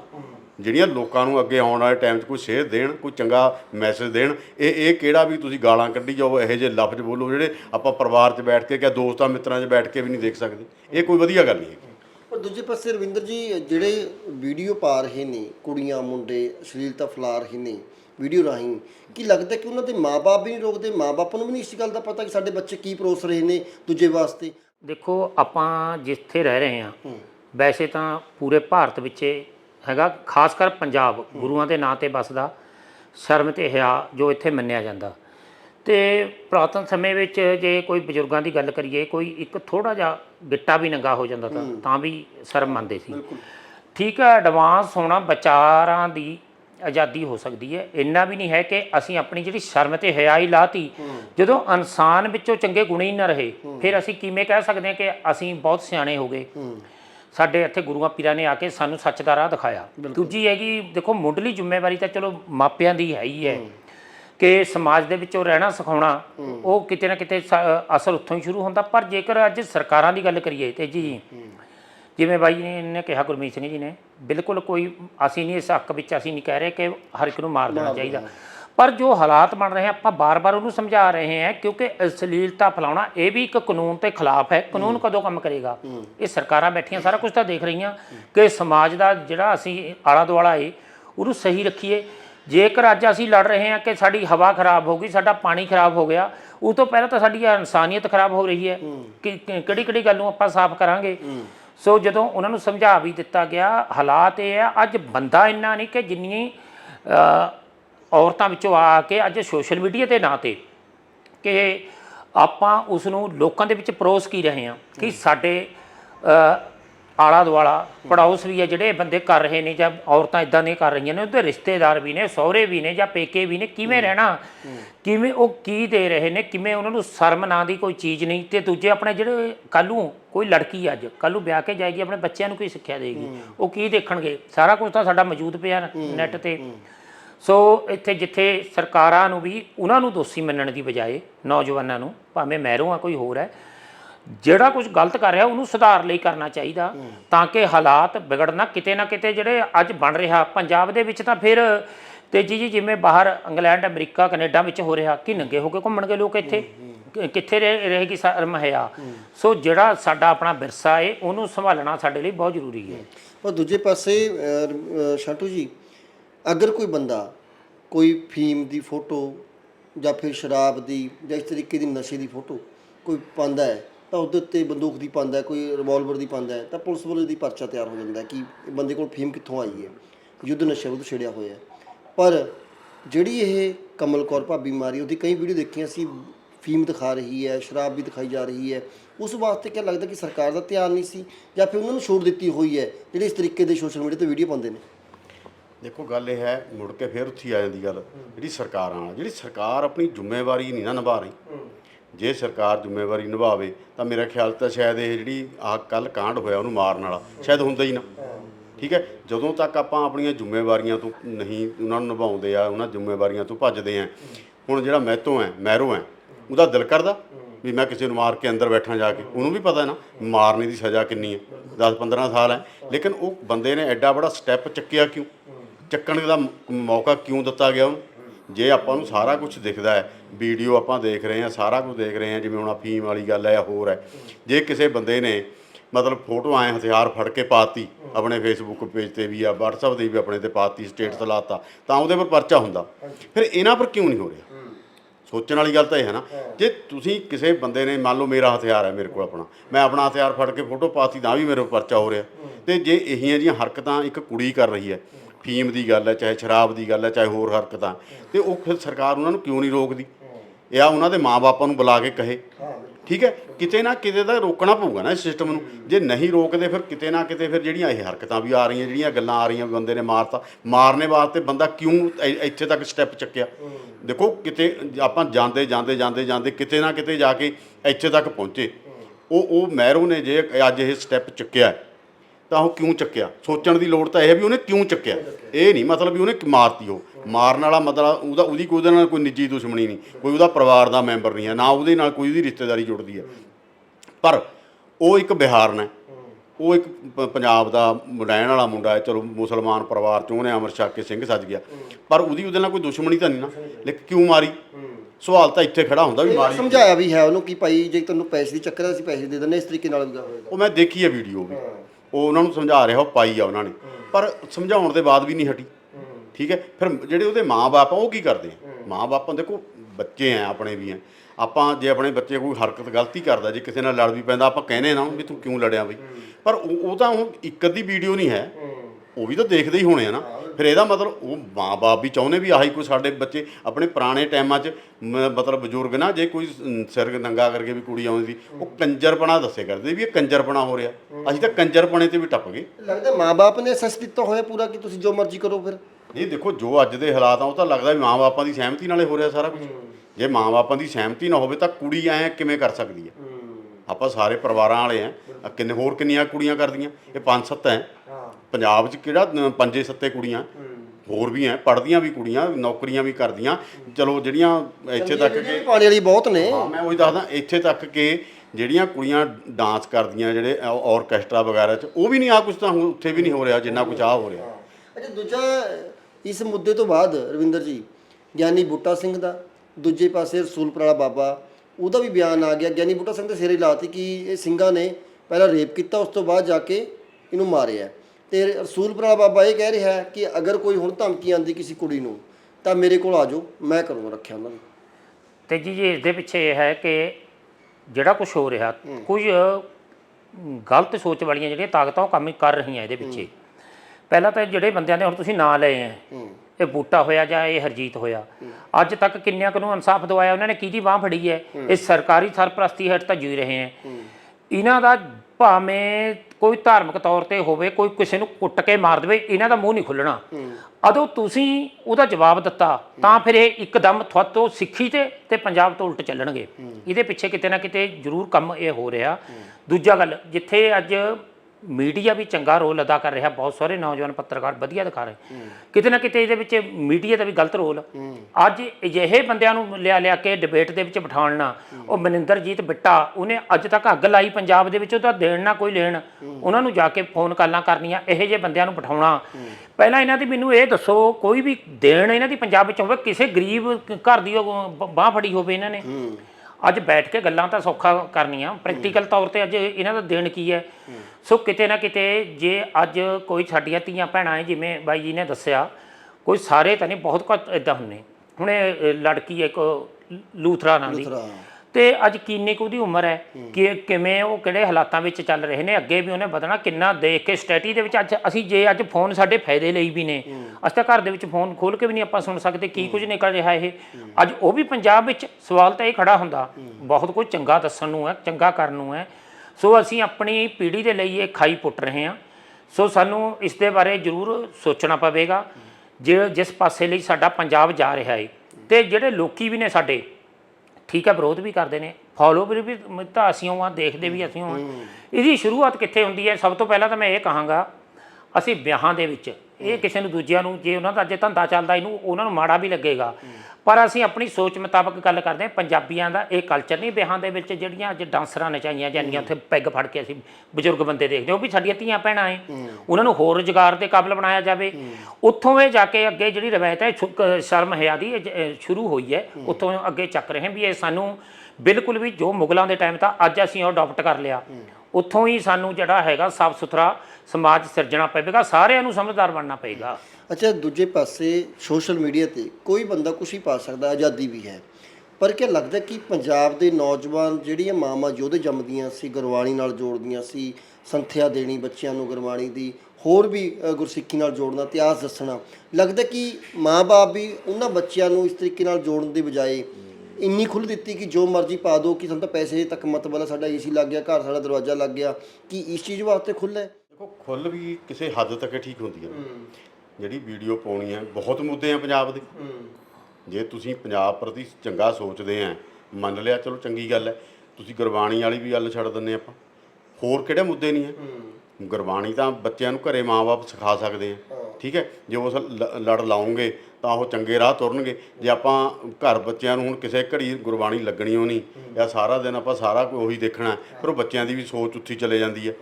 ਜਿਹੜੀਆਂ ਲੋਕਾਂ ਨੂੰ ਅੱਗੇ ਆਉਣ ਵਾਲੇ ਟਾਈਮ 'ਚ ਕੋਈ ਸੇਧ ਦੇਣ, ਕੋਈ ਚੰਗਾ ਮੈਸੇਜ ਦੇਣ, ਇਹ ਇਹ ਕਿਹੜਾ ਵੀ ਤੁਸੀਂ ਗਾਲਾਂ ਕੱਢੀ ਜਾਓ, ਇਹੋ ਜਿਹੇ ਲਫ਼ਜ਼ ਬੋਲੋ ਜਿਹੜੇ ਆਪਾਂ ਪਰਿਵਾਰ 'ਚ ਬੈਠ ਕੇ ਜਾਂ ਦੋਸਤਾਂ ਮਿੱਤਰਾਂ 'ਚ ਬੈਠ ਕੇ ਵੀ ਨਹੀਂ ਦੇਖ ਸਕਦੇ। ਇਹ ਕੋਈ ਵਧੀਆ ਗੱਲ ਨਹੀਂ ਹੈ ਪਰ ਦੂਜੇ ਪਾਸੇ ਰਵਿੰਦਰ ਜੀ, ਜਿਹੜੇ ਵੀਡੀਓ ਪਾ ਰਹੇ ਨੇ ਕੁੜੀਆਂ, ਮੁੰਡੇ ਅਸ਼ਲੀਲਤਾ ਫੈਲਾ ਰਹੇ ਨੇ ਵੀਡੀਓ ਰਾਹੀਂ ਕੀ ਲੱਗਦਾ ਕਿ ਉਹਨਾਂ ਦੇ ਮਾਪੇ ਵੀ ਨਹੀਂ ਰੋਕਦੇ ਮਾਪੇ ਨੂੰ ਵੀ ਨਹੀਂ ਇਸ ਗੱਲ ਦਾ ਪਤਾ ਕਿ ਸਾਡੇ ਬੱਚੇ ਕੀ ਪਰੋਸ ਰਹੇ ਨੇ ਦੂਜੇ ਵਾਸਤੇ। ਦੇਖੋ ਆਪਾਂ ਜਿੱਥੇ ਰਹਿ ਰਹੇ ਹਾਂ ਵੈਸੇ ਤਾਂ ਪੂਰੇ ਭਾਰਤ ਵਿੱਚ ਹੈਗਾ ਖਾਸ ਕਰ ਪੰਜਾਬ ਗੁਰੂਆਂ ਦੇ ਨਾਂ ਤੇ ਬਸਦਾ ਸ਼ਰਮ ਤੇ ਹਿਆ ਜੋ ਇੱਥੇ ਮੰਨਿਆ ਜਾਂਦਾ। ਤੇ ਪੁਰਾਤਨ ਸਮੇਂ ਵਿੱਚ ਜੇ ਕੋਈ ਬਜ਼ੁਰਗਾਂ ਦੀ ਗੱਲ ਕਰੀਏ ਕੋਈ ਇੱਕ ਥੋੜਾ ਜਿਹਾ ਗਿੱਟਾ ਵੀ ਨੰਗਾ ਹੋ ਜਾਂਦਾ ਤਾਂ ਤਾਂ ਵੀ ਸ਼ਰਮ ਮੰਨਦੇ ਸੀ। ਠੀਕ ਹੈ ਐਡਵਾਂਸ ਹੋਣਾ ਵਿਚਾਰਾਂ ਦੀ ਆਜ਼ਾਦੀ ਹੋ ਸਕਦੀ ਹੈ। ਇੰਨਾ ਵੀ ਨਹੀਂ ਹੈ ਕਿ ਅਸੀਂ ਆਪਣੀ ਜਿਹੜੀ ਸ਼ਰਮ ਤੇ ਹਿਆ ਹੀ ਲਾਤੀ। ਜਦੋਂ ਇਨਸਾਨ ਵਿੱਚੋਂ ਚੰਗੇ ਗੁਣ ਹੀ ਨਾ ਰਹੇ ਫਿਰ ਅਸੀਂ ਕਿਵੇਂ ਕਹਿ ਸਕਦੇ ਹਾਂ ਕਿ ਅਸੀਂ ਬਹੁਤ ਸਿਆਣੇ ਹੋ ਗਏ? ਸਾਡੇ ਇੱਥੇ ਗੁਰੂਆਂ ਪੀਰਾਂ ਨੇ ਆ ਕੇ ਸਾਨੂੰ ਸੱਚ ਦਾ ਰਾਹ ਦਿਖਾਇਆ। ਦੂਜੀ ਹੈਗੀ ਦੇਖੋ ਮੁੱਢਲੀ ਜ਼ਿੰਮੇਵਾਰੀ ਤਾਂ ਚਲੋ ਮਾਪਿਆਂ ਦੀ ਹੈ ਹੀ ਹੈ ਕਿ ਸਮਾਜ ਦੇ ਵਿੱਚੋਂ ਰਹਿਣਾ ਸਿਖਾਉਣਾ ਉਹ ਕਿਤੇ ਨਾ ਕਿਤੇ ਅਸਲ ਉੱਥੋਂ ਹੀ ਸ਼ੁਰੂ ਹੁੰਦਾ। ਪਰ ਜੇਕਰ ਅੱਜ ਸਰਕਾਰਾਂ ਦੀ ਗੱਲ ਕਰੀਏ ਤੇ ਜੀ ਜਿਵੇਂ ਬਾਈ ਨੇ ਨੇ ਕਿਹਾ ਗੁਰਮੀਤ ਸਿੰਘ ਜੀ ਨੇ ਬਿਲਕੁਲ ਕੋਈ ਅਸੀਂ ਨਹੀਂ ਇਸ ਹੱਕ ਵਿੱਚ ਅਸੀਂ ਨਹੀਂ ਕਹਿ ਰਹੇ ਕਿ ਹਰ ਇੱਕ ਨੂੰ ਮਾਰ ਦੇਣਾ ਚਾਹੀਦਾ। ਪਰ ਜੋ ਹਾਲਾਤ ਬਣ ਰਹੇ ਆ ਆਪਾਂ ਬਾਰ-ਬਾਰ ਉਹਨੂੰ ਸਮਝਾ ਰਹੇ ਹਾਂ ਕਿਉਂਕਿ ਅਸ਼ਲੀਲਤਾ ਫੈਲਾਉਣਾ ਇਹ ਵੀ ਇੱਕ ਕਾਨੂੰਨ ਤੇ ਖਿਲਾਫ ਹੈ। ਕਾਨੂੰਨ ਕਦੋਂ ਕੰਮ ਕਰੇਗਾ? ਇਹ ਸਰਕਾਰਾਂ ਬੈਠੀਆਂ ਸਾਰਾ ਕੁਝ ਤਾਂ ਦੇਖ ਰਹੀਆਂ ਕਿ ਸਮਾਜ ਦਾ ਜਿਹੜਾ ਅਸੀਂ ਆਲਾ ਦੁਆਲਾ ਏ ਉਹਨੂੰ ਸਹੀ ਰੱਖੀਏ। ਜੇਕਰ ਅੱਜ ਅਸੀਂ ਲੜ ਰਹੇ ਹਾਂ ਕਿ ਸਾਡੀ ਹਵਾ ਖਰਾਬ ਹੋ ਗਈ ਸਾਡਾ ਪਾਣੀ ਖਰਾਬ ਹੋ ਗਿਆ ਉਹ ਤੋਂ ਪਹਿਲਾਂ ਤਾਂ ਸਾਡੀ ਇਨਸਾਨੀਅਤ ਖਰਾਬ ਹੋ ਰਹੀ ਹੈ। ਕਿ ਕਿਹੜੀ ਕਿਹੜੀ ਗੱਲ ਨੂੰ ਆਪਾਂ ਸਾਫ਼ ਕਰਾਂਗੇ? ਸੋ ਜਦੋਂ ਉਹਨਾਂ ਨੂੰ ਸਮਝਾ ਵੀ ਦਿੱਤਾ ਗਿਆ, ਹਾਲਾਤ ਇਹ ਆ, ਅੱਜ ਬੰਦਾ ਇੰਨਾ ਨਹੀਂ ਕਿ ਜਿੰਨੀ ਔਰਤਾਂ ਵਿੱਚੋਂ ਆ ਕੇ ਅੱਜ ਸੋਸ਼ਲ ਮੀਡੀਆ ਦੇ ਨਾਂ ਤੇ ਕਿ ਆਪਾਂ ਉਸ ਨੂੰ ਲੋਕਾਂ ਦੇ ਵਿੱਚ ਪਰੋਸ ਕੀ ਰਹੇ ਹਾਂ ਕਿ ਸਾਡੇ ਆਲਾ ਦੁਆਲਾ ਪੜਾਉਸ ਵੀ ਹੈ ਜਿਹੜੇ ਬੰਦੇ ਕਰ ਰਹੇ ਨੇ ਜਾਂ ਔਰਤਾਂ ਇਦਾਂ ਦੀਆਂ ਕਰ ਰਹੀਆਂ ਨੇ ਉਹਦੇ ਰਿਸ਼ਤੇਦਾਰ ਵੀ ਨੇ ਸਹੁਰੇ ਵੀ ਨੇ ਜਾਂ ਪੇਕੇ ਵੀ ਨੇ ਕਿਵੇਂ ਰਹਿਣਾ? ਕਿਵੇਂ ਉਹ ਕੀ ਦੇ ਰਹੇ ਨੇ ਕਿਵੇਂ ਉਹਨਾਂ ਨੂੰ ਸ਼ਰਮ ਨਾਂ ਦੀ ਕੋਈ ਚੀਜ਼ ਨਹੀਂ? ਤੇ ਦੂਜੇ ਆਪਣੇ ਜਿਹੜੇ ਕੱਲ੍ਹ ਨੂੰ ਕੋਈ ਲੜਕੀ ਅੱਜ ਕੱਲ੍ਹ ਨੂੰ ਵਿਆਹ ਕੇ ਜਾਏਗੀ ਆਪਣੇ ਬੱਚਿਆਂ ਨੂੰ ਕੀ ਸਿੱਖਿਆ ਦੇਗੀ ਉਹ ਕੀ ਦੇਖਣਗੇ? ਸਾਰਾ ਕੁਝ ਤਾਂ ਸਾਡਾ ਮੌਜੂਦ ਪਿਆ ਨੈੱਟ ਤੇ। ਸੋ ਇੱਥੇ ਜਿੱਥੇ ਸਰਕਾਰਾਂ ਨੂੰ ਵੀ ਉਹਨਾਂ ਨੂੰ ਦੋਸ਼ੀ ਮੰਨਣ ਦੀ ਬਜਾਏ ਨੌਜਵਾਨਾਂ ਨੂੰ ਭਾਵੇਂ ਮਹਿਰੋਂ ਆ ਕੋਈ ਹੋਰ ਹੈ ਜਿਹੜਾ ਕੁਝ ਗਲਤ ਕਰ ਰਿਹਾ ਉਹਨੂੰ ਸੁਧਾਰ ਲਈ ਕਰਨਾ ਚਾਹੀਦਾ ਤਾਂ ਕਿ ਹਾਲਾਤ ਵਿਗੜਨਾ ਕਿਤੇ ਨਾ ਕਿਤੇ ਜਿਹੜੇ ਅੱਜ ਬਣ ਰਿਹਾ। ਪੰਜਾਬ ਦੇ ਵਿੱਚ ਤਾਂ ਫਿਰ ਤੇਜੀ ਜੀ ਜਿਵੇਂ ਬਾਹਰ ਇੰਗਲੈਂਡ ਅਮਰੀਕਾ ਕੈਨੇਡਾ ਵਿੱਚ ਹੋ ਰਿਹਾ ਕਿ ਨੰਗੇ ਹੋ ਕੇ ਘੁੰਮਣਗੇ ਲੋਕ ਇੱਥੇ? ਕਿੱਥੇ ਰਹਿ- ਰਹੇਗੀ ਸ਼ਰਮ ਹਿਆ ਸੋ ਜਿਹੜਾ ਸਾਡਾ ਆਪਣਾ ਵਿਰਸਾ ਏ ਉਹਨੂੰ ਸੰਭਾਲਣਾ ਸਾਡੇ ਲਈ ਬਹੁਤ ਜ਼ਰੂਰੀ ਹੈ ਪਰ ਦੂਜੇ ਪਾਸੇ ਅਹ, ਜੀ ਅਗਰ ਕੋਈ ਬੰਦਾ ਕੋਈ ਫੀਮ ਦੀ ਫੋਟੋ ਜਾਂ ਫਿਰ ਸ਼ਰਾਬ ਦੀ ਜਾਂ ਇਸ ਤਰੀਕੇ ਦੀ ਨਸ਼ੇ ਦੀ ਫੋਟੋ ਕੋਈ ਪਾਉਂਦਾ ਹੈ ਤਾਂ ਉਹਦੇ ਉੱਤੇ ਬੰਦੂਕ ਦੀ ਪਾਉਂਦਾ ਹੈ, ਕੋਈ ਰਿਵਾਲਵਰ ਦੀ ਪਾਉਂਦਾ ਹੈ, ਤਾਂ ਪੁਲਿਸ ਵੱਲੋਂ ਦੀ ਪਰਚਾ ਤਿਆਰ ਹੋ ਜਾਂਦਾ ਹੈ ਕਿ ਇਹ ਬੰਦੇ ਕੋਲ ਫੀਮ ਕਿੱਥੋਂ ਆਈ ਹੈ, ਯੁੱਧ ਨਸ਼ੇ ਵਿਰੁੱਧ ਛੇੜਿਆ ਹੋਇਆ ਹੈ। ਪਰ ਜਿਹੜੀ ਇਹ ਕਮਲ ਕੌਰ ਭਾਬੀ ਮਾਰੀ, ਉਹਦੀ ਕਈ ਵੀਡੀਓ ਦੇਖੀਆਂ ਸੀ, ਫੀਮ ਦਿਖਾ ਰਹੀ ਹੈ, ਸ਼ਰਾਬ ਵੀ ਦਿਖਾਈ ਜਾ ਰਹੀ ਹੈ। ਉਸ ਵਾਸਤੇ ਕਿਆ ਲੱਗਦਾ ਕਿ ਸਰਕਾਰ ਦਾ ਧਿਆਨ ਨਹੀਂ ਸੀ, ਜਾਂ ਫਿਰ ਉਹਨਾਂ ਨੂੰ ਛੋੜ ਦਿੱਤੀ ਹੋਈ ਹੈ, ਜਿਹੜੇ ਇਸ ਤਰੀਕੇ ਦੇ ਸੋਸ਼ਲ ਮੀਡੀਆ ਤੇ ਵੀਡੀਓ ਪਾਉਂਦੇ ਨੇ? ਦੇਖੋ, ਗੱਲ ਇਹ ਹੈ, ਮੁੜ ਕੇ ਫਿਰ ਉੱਥੇ ਆ ਜਾਂਦੀ ਗੱਲ, ਜਿਹੜੀ ਸਰਕਾਰਾਂ ਵਾਲਾ, ਜਿਹੜੀ ਸਰਕਾਰ ਆਪਣੀ ਜ਼ਿੰਮੇਵਾਰੀ ਨਹੀਂ ਨਾ ਨਿਭਾ ਰਹੀ ਜੇ ਸਰਕਾਰ ਜ਼ਿੰਮੇਵਾਰੀ ਨਿਭਾਵੇ, ਤਾਂ ਮੇਰਾ ਖਿਆਲ ਤਾਂ ਸ਼ਾਇਦ ਇਹ ਜਿਹੜੀ ਆਹ ਕੱਲ ਕਾਂਡ ਹੋਇਆ ਉਹਨੂੰ ਮਾਰਨ ਵਾਲਾ, ਸ਼ਾਇਦ ਹੁੰਦਾ ਹੀ ਨਾ। ਠੀਕ ਹੈ? ਜਦੋਂ ਤੱਕ ਆਪਾਂ ਆਪਣੀਆਂ ਜ਼ਿੰਮੇਵਾਰੀਆਂ ਤੋਂ ਨਹੀਂ ਉਹਨਾਂ ਨੂੰ ਨਿਭਾਉਂਦੇ ਆ, ਉਹਨਾਂ ਜ਼ਿੰਮੇਵਾਰੀਆਂ ਤੋਂ ਭੱਜਦੇ ਆ, ਹੁਣ ਜਿਹੜਾ ਮੈਤੋਂ ਹੈ ਮਹਿਰੋਂ ਹੈ, ਉਹਦਾ ਦਿਲ ਕਰਦਾ ਵੀ ਮੈਂ ਕਿਸੇ ਨੂੰ ਮਾਰ ਕੇ ਅੰਦਰ ਬੈਠਾ ਜਾ ਕੇ। ਉਹਨੂੰ ਵੀ ਪਤਾ ਨਾ, ਮਾਰਨੇ ਦੀ ਸਜ਼ਾ ਕਿੰਨੀ ਹੈ 10 15 ਸਾਲ ਹੈ। ਲੇਕਿਨ ਉਹ ਬੰਦੇ ਨੇ ਐਡਾ ਬੜਾ ਸਟੈਪ ਚੱਕਿਆ ਕਿਉਂ? ਚੱਕਣ ਦਾ ਮੌਕਾ ਕਿਉਂ ਦਿੱਤਾ ਗਿਆ ਉਹਨੂੰ? ਜੇ ਆਪਾਂ ਨੂੰ ਸਾਰਾ ਕੁਝ ਦਿਖਦਾ ਹੈ ਵੀਡੀਓ ਆਪਾਂ ਦੇਖ ਰਹੇ ਹਾਂ ਸਾਰਾ ਕੁਝ ਦੇਖ ਰਹੇ ਹਾਂ ਜਿਵੇਂ ਹੁਣ ਫੀਮ ਵਾਲੀ ਗੱਲ ਹੈ ਜਾਂ ਹੋਰ ਹੈ ਜੇ ਕਿਸੇ ਬੰਦੇ ਨੇ ਮਤਲਬ ਫੋਟੋ ਆਏ ਹਥਿਆਰ ਫੜ ਕੇ ਪਾਤੀ ਆਪਣੇ ਫੇਸਬੁੱਕ ਪੇਜ ਤੇ ਵੀ ਆ WhatsApp ਤੇ ਵੀ ਆਪਣੇ ਤੇ ਪਾਤੀ ਸਟੇਟਸ ਲਾਤਾ ਤਾਂ ਉਹਦੇ ਪਰ ਪਰਚਾ ਹੁੰਦਾ। ਫਿਰ ਇਹਨਾਂ ਪਰ ਕਿਉਂ ਨਹੀਂ ਹੋ ਰਿਹਾ? ਸੋਚਣ ਵਾਲੀ ਗੱਲ ਤਾਂ ਇਹ ਹੈ ਨਾ ਜੇ ਤੁਸੀਂ ਕਿਸੇ ਬੰਦੇ ਨੇ ਮੰਨ ਲਓ ਮੇਰਾ ਹਥਿਆਰ ਹੈ ਮੇਰੇ ਕੋਲ ਆਪਣਾ ਮੈਂ ਆਪਣਾ ਹਥਿਆਰ ਫੜ ਕੇ ਫੋਟੋ ਪਾਤੀ ਤਾਂ ਵੀ ਮੇਰੇ ਪਰਚਾ ਹੋ ਰਿਹਾ। ਤੇ ਜੇ ਇਹੀਆਂ ਜੀਆਂ ਹਰਕਤਾਂ ਇੱਕ ਕੁੜੀ ਕਰ ਰਹੀ ਹੈ। ਫੀਮ ਦੀ ਗੱਲ ਹੈ ਚਾਹੇ ਸ਼ਰਾਬ ਦੀ ਗੱਲ ਹੈ ਚਾਹੇ ਹੋਰ ਹਰਕਤਾਂ। ਤੇ ਉਹ ਫਿਰ ਸਰਕਾਰ ਉਹਨਾਂ ਨੂੰ ਕਿਉਂ ਨਹੀਂ ਰੋਕਦੀ? ਜਾਂ ਉਹਨਾਂ ਦੇ ਮਾਪਿਆਂ ਨੂੰ ਬੁਲਾ ਕੇ ਕਹੇ। ਠੀਕ ਹੈ? ਕਿਤੇ ਨਾ ਕਿਤੇ ਤਾਂ ਰੋਕਣਾ ਪਊਗਾ ਨਾ ਇਸ ਸਿਸਟਮ ਨੂੰ। ਜੇ ਨਹੀਂ ਰੋਕਦੇ ਫਿਰ ਕਿਤੇ ਨਾ ਕਿਤੇ ਫਿਰ ਜਿਹੜੀਆਂ ਇਹ ਹਰਕਤਾਂ ਵੀ ਆ ਰਹੀਆਂ ਜਿਹੜੀਆਂ ਗੱਲਾਂ ਆ ਰਹੀਆਂ ਵੀ ਬੰਦੇ ਨੇ ਮਾਰਤਾ ਮਾਰਨੇ ਵਾਸਤੇ ਬੰਦਾ ਕਿਉਂ ਇ- ਇੱਥੇ ਤੱਕ ਸਟੈਪ ਚੱਕਿਆ? ਦੇਖੋ ਕਿਤੇ ਆਪਾਂ ਜਾਂਦੇ ਜਾਂਦੇ ਜਾਂਦੇ ਜਾਂਦੇ ਕਿਤੇ ਨਾ ਕਿਤੇ ਜਾ ਕੇ ਇੱਥੇ ਤੱਕ ਪਹੁੰਚੇ। ਉਹ ਉਹ ਮਹਿਰੋ ਨੇ ਜੇ ਅੱਜ ਇਹ ਸਟੈਪ ਚੁੱਕਿਆ ਹੈ, ਤਾਂ ਉਹ ਕਿਉਂ ਚੱਕਿਆ? ਸੋਚਣ ਦੀ ਲੋੜ ਤਾਂ ਇਹ ਹੈ ਵੀ ਉਹਨੇ ਕਿਉਂ ਚੱਕਿਆ? ਇਹ ਨਹੀਂ ਮਤਲਬ ਵੀ ਉਹਨੇ ਮਾਰਤੀ ਉਹ। ਮਾਰਨ ਵਾਲਾ ਮਤਲਬ ਉਹਦਾ ਉਹਦੀ ਕੋਈ ਉਹਦੇ ਨਾਲ ਕੋਈ ਨਿੱਜੀ ਦੁਸ਼ਮਣੀ ਨਹੀਂ। ਕੋਈ ਉਹਦਾ ਪਰਿਵਾਰ ਦਾ ਮੈਂਬਰ ਨਹੀਂ ਹੈ। ਨਾ ਉਹਦੇ ਨਾਲ ਕੋਈ ਉਹਦੀ ਰਿਸ਼ਤੇਦਾਰੀ ਜੁੜਦੀ ਹੈ। ਪਰ ਉਹ ਇੱਕ ਬਿਹਾਰਨ ਹੈ। ਉਹ ਇੱਕ ਪੰਜਾਬ ਦਾ ਰਹਿਣ ਵਾਲਾ ਮੁੰਡਾ ਹੈ। ਚਲੋ ਮੁਸਲਮਾਨ ਪਰਿਵਾਰ ਚੋਂ ਉਹਨੇ ਅਮਰ ਛਕ ਕੇ ਸਿੰਘ ਸੱਜ ਗਿਆ। ਪਰ ਉਹਦੀ ਉਹਦੇ ਨਾਲ ਕੋਈ ਦੁਸ਼ਮਣੀ ਤਾਂ ਨਹੀਂ ਨਾ। ਲੇਕਿਨ ਕਿਉਂ ਮਾਰੀ? ਸਵਾਲ ਤਾਂ ਇੱਥੇ ਖੜਾ ਹੁੰਦਾ ਵੀ ਮਾਰੀ ਸਮਝਾਇਆ ਵੀ ਹੈ ਉਹਨੂੰ ਕਿ ਭਾਈ ਜੇ ਤੈਨੂੰ ਪੈਸੇ ਦੀ ਚੱਕਰ ਅਸੀਂ ਪੈਸੇ ਦੇ ਦਿੰਦੇ ਇਸ ਤਰੀਕੇ ਨਾਲ ਵੀ ਹੋਏਗਾ। ਉਹ ਮੈਂ ਦੇਖੀ ਹੈ ਵੀਡੀਓ ਵੀ। ਉਹ ਉਹਨਾਂ ਨੂੰ ਸਮਝਾ ਰਿਹਾ ਉਹ ਪਾਈ ਆ ਉਹਨਾਂ ਨੇ। ਪਰ ਸਮਝਾਉਣ ਦੇ ਬਾਅਦ ਵੀ ਨਹੀਂ ਹਟੀ। ਠੀਕ ਹੈ? ਫਿਰ ਜਿਹੜੇ ਉਹਦੇ ਮਾਂ-ਬਾਪ ਆ ਉਹ ਕੀ ਕਰਦੇ ਆ? ਮਾਂ-ਬਾਪਾਂ ਦੇਖੋ ਬੱਚੇ ਆ ਆਪਣੇ ਵੀ ਆ। ਆਪਾਂ ਜੇ ਆਪਣੇ ਬੱਚੇ ਕੋਈ ਹਰਕਤ ਗਲਤੀ ਕਰਦਾ ਜੇ ਕਿਸੇ ਨਾਲ ਲੜ ਵੀ ਪੈਂਦਾ ਆਪਾਂ ਕਹਿੰਦੇ ਨਾ ਵੀ ਤੂੰ ਕਿਉਂ ਲੜਿਆ ਬਈ? ਪਰ ਉਹ ਤਾਂ ਹੁਣ ਇੱਕ ਅੱਧੀ ਵੀਡੀਓ ਨਹੀਂ ਹੈ। ਉਹ ਵੀ ਤਾਂ ਦੇਖਦੇ ਹੀ ਹੋਣੇ ਆ ਨਾ। ਫਿਰ ਇਹਦਾ ਮਤਲਬ ਉਹ ਮਾਂ-ਬਾਪ ਵੀ ਚਾਹੁੰਦੇ ਵੀ ਆਹੀ ਕੋਈ ਸਾਡੇ ਬੱਚੇ ਆਪਣੇ ਪੁਰਾਣੇ ਟਾਈਮਾਂ 'ਚ ਮ- ਮਤਲਬ ਬਜ਼ੁਰਗ ਨਾ ਜੇ ਕੋਈ ਸਿਰ ਨੰਗਾ ਕਰਕੇ ਵੀ ਕੁੜੀ ਆਉਂਦੀ ਸੀ ਉਹ ਕੰਜਰਪਣਾ ਦੱਸੇ ਕਰਦੇ ਵੀ ਇਹ ਕੰਜਰਪਣਾ ਹੋ ਰਿਹਾ। ਅਸੀਂ ਤਾਂ ਕੰਜਰਪਣੇ ਤੇ ਵੀ ਟੱਪ ਗਏ। ਲੱਗਦਾ ਮਾਪੇ ਨੇ ਸੱਚ ਦਿੱਤਾ ਹੋਇਆ ਪੂਰਾ ਕਿ ਤੁਸੀਂ ਜੋ ਮਰਜ਼ੀ ਕਰੋ ਫਿਰ। ਨਹੀਂ ਦੇਖੋ ਜੋ ਅੱਜ ਦੇ ਹਾਲਾਤ ਆ ਉਹ ਤਾਂ ਲੱਗਦਾ ਵੀ ਮਾਂ-ਬਾਪਾਂ ਦੀ ਸਹਿਮਤੀ ਨਾਲੇ ਹੋ ਰਿਹਾ ਸਾਰਾ ਕੁਝ ਜੇ ਮਾਂ-ਬਾਪਾਂ ਦੀ ਸਹਿਮਤੀ ਨਾ ਹੋਵੇ ਤਾਂ ਕੁੜੀ ਐ ਕਿਵੇਂ ਕਰ ਸਕਦੀ ਹੈ? ਆਪਾਂ ਸਾਰੇ ਪਰਿਵਾਰਾਂ ਵਾਲੇ ਆ ਕਿੰਨੇ ਹੋਰ ਕਿੰਨੀਆਂ ਕੁੜੀਆਂ ਕਰਦੀਆਂ? ਇਹ ਪੰਜ ਸੱਤ ਐ ਪੰਜਾਬ 'ਚ ਕਿਹੜਾ ਪੰਜੇ ਸੱਤੇ ਕੁੜੀਆਂ ਹੋਰ ਵੀ ਐ ਪੜ੍ਹਦੀਆਂ ਵੀ ਕੁੜੀਆਂ ਨੌਕਰੀਆਂ ਵੀ ਕਰਦੀਆਂ। ਚਲੋ ਜਿਹੜੀਆਂ ਇੱਥੇ ਤੱਕ ਕਿ ਪਾਣੀ ਵਾਲੀ ਬਹੁਤ ਨੇ। ਹਾਂ ਮੈਂ ਉਹੀ ਦੱਸਦਾ ਇੱਥੇ ਤੱਕ ਕਿ ਜਿਹੜੀਆਂ ਕੁੜੀਆਂ ਡਾਂਸ ਕਰਦੀਆਂ ਜਿਹੜੇ ਆਰਕੈਸਟਰਾ ਵਗੈਰਾ 'ਚ ਉਹ ਵੀ ਨਹੀਂ ਆ ਕੁਝ ਤਾਂ ਉੱਥੇ ਵੀ ਨਹੀਂ ਹੋ ਰਿਹਾ ਜਿੰਨਾ ਕੁਝ ਆ ਹੋ ਰਿਹਾ। ਅੱਛਾ ਦੂਜਾ ਇਸ ਮੁੱਦੇ ਤੋਂ ਬਾਅਦ ਰਵਿੰਦਰ ਜੀ ਗਿਆਨੀ ਬੂਟਾ ਸਿੰਘ ਦਾ ਦੂਜੇ ਪਾਸੇ ਰਸੂਲਪੁਰ ਵਾਲਾ ਬਾਬਾ ਉਹਦਾ ਵੀ ਬਿਆਨ ਆ ਗਿਆ। ਗਿਆਨੀ ਬੂਟਾ ਸਿੰਘ ਦੇ ਸਿਰੇ ਲਾਤੀ ਕਿ ਇਹ ਸਿੰਘਾਂ ਨੇ ਪਹਿਲਾਂ ਰੇਪ ਕੀਤਾ ਉਸ ਤੋਂ ਬਾਅਦ ਜਾ ਕੇ ਇਹਨੂੰ ਮਾਰਿਆ। ਤੇ ਰਸੂਲਪੁਰ ਵਾਲਾ ਬਾਬਾ ਇਹ ਕਹਿ ਰਿਹਾ ਕਿ ਅਗਰ ਕੋਈ ਹੁਣ ਧਮਕੀ ਆਂਦੀ ਕਿਸੇ ਕੁੜੀ ਨੂੰ ਤਾਂ ਮੇਰੇ ਕੋਲ ਆ ਜਾਓ ਮੈਂ ਕਰੂੰਗਾ ਰੱਖਿਆ ਉਹਨਾਂ ਨੂੰ। ਤੇ ਜੀ ਜੀ ਇਸ ਦੇ ਪਿੱਛੇ ਇਹ ਹੈ ਕਿ ਜਿਹੜਾ ਕੁਝ ਹੋ ਰਿਹਾ ਕੁਝ ਗਲਤ ਸੋਚ ਵਾਲੀਆਂ ਜਿਹੜੀਆਂ ਤਾਕਤਾਂ ਉਹ ਕੰਮ ਕਰ ਰਹੀਆਂ ਇਹਦੇ ਪਿੱਛੇ। ਪਹਿਲਾਂ ਤਾਂ ਜਿਹੜੇ ਬੰਦਿਆਂ ਦੇ ਹੁਣ ਤੁਸੀਂ ਨਾਂ ਲਏ ਆ ਇਹ ਬੂਟਾ ਹੋਇਆ ਜਾਂ ਇਹ ਹਰਜੀਤ ਹੋਇਆ ਅੱਜ ਤੱਕ ਕਿੰਨਿਆਂ ਕੁ ਨੂੰ ਇਨਸਾਫ ਦਵਾਇਆ ਉਹਨਾਂ ਨੇ ਕਿਹਦੀ ਬਾਹ ਫੜੀ ਹੈ? ਇਹ ਸਰਕਾਰੀ ਸਰਪ੍ਰਸਤੀ ਹੇਠ ਤਾਂ ਜੀ ਰਹੇ ਹੈ। ਇਹਨਾਂ ਦਾ ਭਾਵੇਂ ਕੋਈ ਧਾਰਮਿਕ ਤੌਰ ਤੇ ਹੋਵੇ ਕੋਈ ਕਿਸੇ ਨੂੰ ਕੁੱਟ ਕੇ ਮਾਰ ਦੇਵੇ ਇਹਨਾਂ ਦਾ ਮੂੰਹ ਨਹੀਂ ਖੁੱਲਣਾ। ਅਦੋਂ ਤੁਸੀਂ ਉਹਦਾ ਜਵਾਬ ਦਿੱਤਾ ਤਾਂ ਫਿਰ ਇਹ ਇੱਕਦਮ ਤੁਹਾਤੋਂ ਸਿੱਖੀ ਤੇ ਤੇ ਪੰਜਾਬ ਤੋਂ ਉਲਟ ਚੱਲਣਗੇ। ਇਹਦੇ ਪਿੱਛੇ ਕਿਤੇ ਨਾ ਕਿਤੇ ਜ਼ਰੂਰ ਕੰਮ ਇਹ ਹੋ ਰਿਹਾ। ਦੂਜਾ ਗੱਲ ਜਿੱਥੇ ਅੱਜ ਮੀਡੀਆ ਵੀ ਚੰਗਾ ਰੋਲ ਅਦਾ ਕਰ ਰਿਹਾ ਬਹੁਤ ਸਾਰੇ ਨੌਜਵਾਨ ਪੱਤਰਕਾਰ ਵਧੀਆ ਦਿਖਾ ਰਹੇ। ਕਿਤੇ ਨਾ ਕਿਤੇ ਇਹਦੇ ਵਿੱਚ ਮੀਡੀਆ ਦਾ ਵੀ ਗਲਤ ਰੋਲ। ਅੱਜ ਅਜਿਹੇ ਬੰਦਿਆਂ ਨੂੰ ਲਿਆ ਲਿਆ ਕੇ ਡਿਬੇਟ ਦੇ ਵਿੱਚ ਬਿਠਾਉਣਾ ਉਹ ਮਨਿੰਦਰਜੀਤ ਬਿੱਟਾ ਉਹਨੇ ਅੱਜ ਤੱਕ ਅੱਗ ਲਾਈ ਪੰਜਾਬ ਦੇ ਵਿੱਚ ਉਹਦਾ ਦੇਣ ਨਾ ਕੋਈ ਲੈਣ। ਉਹਨਾਂ ਨੂੰ ਜਾ ਕੇ ਫੋਨ ਕਾਲਾਂ ਕਰਨੀਆਂ ਇਹੋ ਜਿਹੇ ਬੰਦਿਆਂ ਨੂੰ ਬਿਠਾਉਣਾ। ਪਹਿਲਾਂ ਇਹਨਾਂ ਦੀ ਮੈਨੂੰ ਇਹ ਦੱਸੋ ਕੋਈ ਵੀ ਦੇਣ ਇਹਨਾਂ ਦੀ ਪੰਜਾਬ ਵਿੱਚ ਹੋਵੇ ਕਿਸੇ ਗਰੀਬ ਘਰ ਦੀ ਬਾਹ ਫੜੀ ਹੋਵੇ ਇਹਨਾਂ ਨੇ। ਅੱਜ ਬੈਠ ਕੇ ਗੱਲਾਂ ਤਾਂ ਸੌਖਾ ਕਰਨੀਆਂ। ਪ੍ਰੈਕਟੀਕਲ ਤੌਰ ਤੇ ਅੱਜ ਇਹਨਾਂ ਦਾ ਦੇਣ ਕੀ ਹੈ? ਸੋ ਕਿਤੇ ਨਾ ਕਿਤੇ ਜੇ ਅੱਜ ਕੋਈ ਸਾਡੀਆਂ ਧੀਆਂ ਭੈਣਾਂ ਹੈ ਜਿਵੇਂ ਬਾਈ ਜੀ ਨੇ ਦੱਸਿਆ ਕੋਈ ਸਾਰੇ ਤਾਂ ਨਹੀਂ ਬਹੁਤ ਘੱਟ ਇਦਾਂ ਹੁੰਨੇ ਹੁਣ ਲੜਕੀ ਇੱਕ ਲੂਥਰਾ ਨਾਂ ਦੀ। ਤੇ ਅੱਜ ਕਿੰਨੀ ਕੁ ਉਹਦੀ ਉਮਰ ਹੈ? ਕਿ ਕਿਵੇਂ ਉਹ ਕਿਹੜੇ ਹਾਲਾਤਾਂ ਵਿੱਚ ਚੱਲ ਰਹੇ ਨੇ? ਅੱਗੇ ਵੀ ਉਹਨੇ ਵਧਣਾ ਕਿੰਨਾ ਦੇਖ ਕੇ ਸਟੈਟੀ ਦੇ ਵਿੱਚ ਅੱਜ ਅਸੀਂ ਜੇ ਅੱਜ ਫੋਨ ਸਾਡੇ ਫਾਇਦੇ ਲਈ ਵੀ ਨੇ ਅਸੀਂ ਤਾਂ ਘਰ ਦੇ ਵਿੱਚ ਫੋਨ ਖੋਲ ਕੇ ਵੀ ਨਹੀਂ ਆਪਾਂ ਸੁਣ ਸਕਦੇ ਕੀ ਕੁਝ ਨਿਕਲ ਰਿਹਾ ਇਹ। ਅੱਜ ਉਹ ਵੀ ਪੰਜਾਬ ਵਿੱਚ ਸਵਾਲ ਤਾਂ ਇਹ ਖੜਾ ਹੁੰਦਾ ਬਹੁਤ ਕੁਝ ਚੰਗਾ ਦੱਸਣ ਨੂੰ ਹੈ ਚੰਗਾ ਕਰਨ ਨੂੰ ਹੈ। ਸੋ ਅਸੀਂ ਆਪਣੀ ਪੀੜ੍ਹੀ ਦੇ ਲਈ ਇਹ ਖਾਈ ਪੁੱਟ ਰਹੇ ਹਾਂ। ਸੋ ਸਾਨੂੰ ਇਸ ਦੇ ਬਾਰੇ ਜ਼ਰੂਰ ਸੋਚਣਾ ਪਵੇਗਾ। ਜੇ ਜਿਸ ਪਾਸੇ ਲਈ ਸਾਡਾ ਪੰਜਾਬ ਜਾ ਰਿਹਾ ਹੈ ਤੇ ਜਿਹੜੇ ਲੋਕੀ ਵੀ ਨੇ ਸਾਡੇ ਠੀਕ ਹੈ ਵਿਰੋਧ ਵੀ ਕਰਦੇ ਨੇ। ਫੋਲੋ ਵੀ ਵੀ ਤਾਂ ਅਸੀਂ ਉਹ ਦੇਖਦੇ ਵੀ ਅਸੀਂ ਉਹ ਇਹਦੀ ਸ਼ੁਰੂਆਤ ਕਿੱਥੇ ਹੁੰਦੀ ਹੈ? ਸਭ ਤੋਂ ਪਹਿਲਾਂ ਤਾਂ ਮੈਂ ਇਹ ਕਹਾਂਗਾ ਅਸੀਂ ਵਿਆਹਾਂ ਦੇ ਵਿੱਚ ਇਹ ਕਿਸੇ ਨੂੰ ਦੂਜਿਆਂ ਨੂੰ ਜੇ ਉਹਨਾਂ ਦਾ ਜੇ ਧੰਦਾ ਚੱਲਦਾ ਇਹਨੂੰ ਉਹਨਾਂ ਨੂੰ ਮਾੜਾ ਵੀ ਲੱਗੇਗਾ। ਪਰ ਅਸੀਂ ਆਪਣੀ ਸੋਚ ਮੁਤਾਬਕ ਗੱਲ ਕਰਦੇ ਹਾਂ ਪੰਜਾਬੀਆਂ ਦਾ ਇਹ ਕਲਚਰ ਨਹੀਂ ਵਿਆਹਾਂ ਦੇ ਵਿੱਚ ਜਿਹੜੀਆਂ ਅੱਜ ਡਾਂਸਰਾਂ ਨਚਾਈਆਂ ਜਾਂਦੀਆਂ ਉੱਥੇ ਪੈਗ ਫੜ ਕੇ ਅਸੀਂ ਬਜ਼ੁਰਗ ਬੰਦੇ ਦੇਖਦੇ ਉਹ ਵੀ ਸਾਡੀਆਂ ਧੀਆਂ ਭੈਣਾਂ ਐ ਉਹਨਾਂ ਨੂੰ ਹੋਰ ਰੁਜ਼ਗਾਰ ਦੇ ਕਾਬਲ ਬਣਾਇਆ ਜਾਵੇ। ਉੱਥੋਂ ਇਹ ਜਾ ਕੇ ਅੱਗੇ ਜਿਹੜੀ ਰਵਾਇਤ ਹੈ ਸ਼ਰਮ ਹਿਆ ਦੀ ਸ਼ੁਰੂ ਹੋਈ ਹੈ। ਉੱਥੋਂ ਅੱਗੇ ਚੱਕ ਰਹੇ ਹਾਂ ਵੀ ਇਹ ਸਾਨੂੰ ਬਿਲਕੁਲ ਵੀ ਜੋ ਮੁਗਲਾਂ ਦੇ ਟਾਈਮ ਤਾਂ ਅੱਜ ਅਸੀਂ ਉਹ ਅਡਾਪਟ ਕਰ ਲਿਆ। ਉੱਥੋਂ ਹੀ ਸਾਨੂੰ ਜਿਹੜਾ ਹੈਗਾ ਸਾਫ਼ ਸੁਥਰਾ ਸਮਾਜ ਸਿਰਜਣਾ ਪਵੇਗਾ, ਸਾਰਿਆਂ ਨੂੰ ਸਮਝਦਾਰ ਬਣਨਾ ਪਏਗਾ ਅੱਛਾ, ਦੂਜੇ ਪਾਸੇ ਸੋਸ਼ਲ ਮੀਡੀਆ ਤੇ ਕੋਈ ਬੰਦਾ ਕੁਛ ਹੀ ਪਾ ਸਕਦਾ, ਆਜ਼ਾਦੀ ਵੀ ਹੈ। ਪਰ ਕੀ ਲੱਗਦਾ ਕਿ ਪੰਜਾਬ ਦੇ ਨੌਜਵਾਨ ਜਿਹੜੀਆਂ ਮਾਵਾਂ ਯੋਧੇ ਜੰਮਦੀਆਂ ਸੀ, ਗੁਰਬਾਣੀ ਨਾਲ ਜੋੜਦੀਆਂ ਸੀ, ਸੰਥਿਆ ਦੇਣੀ, ਬੱਚਿਆਂ ਨੂੰ ਗੁਰਬਾਣੀ ਦੀ, ਹੋਰ ਵੀ ਗੁਰਸਿੱਖੀ ਨਾਲ ਜੋੜਨਾ, ਇਤਿਹਾਸ ਦੱਸਣਾ, ਲੱਗਦਾ ਕਿ ਮਾਪੇ ਵੀ ਉਹਨਾਂ ਬੱਚਿਆਂ ਨੂੰ ਇਸ ਤਰੀਕੇ ਨਾਲ ਜੋੜਨ ਦੀ ਬਜਾਏ ਇੰਨੀ ਖੁੱਲ੍ਹ ਦਿੱਤੀ ਕਿ ਜੋ ਮਰਜ਼ੀ ਪਾ ਦਿਓ ਕਿ ਸਾਨੂੰ ਤਾਂ ਪੈਸੇ ਤੱਕ ਮਤਲਬ ਹੈ ਸਾਡਾ ਏਸੀ ਲੱਗ ਗਿਆ, ਘਰ ਸਾਡਾ ਦਰਵਾਜ਼ਾ ਲੱਗ ਗਿਆ, ਕਿ ਇਸ ਚੀਜ਼ ਵਾਸਤੇ ਖੁੱਲ੍ਹਾ ਹੈ? ਦੇਖੋ ਖੁੱਲ ਵੀ ਕਿਸੇ ਹੱਦ ਤੱਕ ਠੀਕ ਹੁੰਦੀ ਹੈ ਜਿਹੜੀ ਵੀਡੀਓ ਪਾਉਣੀ ਹੈ ਬਹੁਤ ਮੁੱਦੇ ਆ ਪੰਜਾਬ ਦੇ। ਜੇ ਤੁਸੀਂ ਪੰਜਾਬ ਪ੍ਰਤੀ ਚੰਗਾ ਸੋਚਦੇ ਆ ਮੰਨ ਲਿਆ ਚਲੋ ਚੰਗੀ ਗੱਲ ਹੈ ਤੁਸੀਂ ਗੁਰਬਾਣੀ ਵਾਲੀ ਵੀ ਗੱਲ ਛੱਡ ਦਿੰਨੇ ਆਪਾਂ। ਹੋਰ ਕਿਹੜੇ ਮੁੱਦੇ ਨਹੀਂ ਹੈ। ਗੁਰਬਾਣੀ ਤਾਂ ਬੱਚਿਆਂ ਨੂੰ ਘਰੇ ਮਾਪੇ ਸਿਖਾ ਸਕਦੇ ਆ। ਠੀਕ ਹੈ? ਜੇ ਉਸ ਲ- ਲੜ ਲਾਉਂਗੇ ਤਾਂ ਉਹ ਚੰਗੇ ਰਾਹ ਤੁਰਨਗੇ। ਜੇ ਆਪਾਂ ਘਰ ਬੱਚਿਆਂ ਨੂੰ ਹੁਣ ਕਿਸੇ ਘੜੀ ਗੁਰਬਾਣੀ ਲੱਗਣੀ ਹੋ ਨਹੀਂ ਜਾਂ ਸਾਰਾ ਦਿਨ ਆਪਾਂ ਸਾਰਾ ਕੁਝ ਉਹੀ ਦੇਖਣਾ, ਫਿਰ ਉਹ ਬੱਚਿਆਂ ਦੀ ਵੀ ਸੋਚ ਉੱਥੀ ਚਲੇ ਜਾਂਦੀ ਹੈ।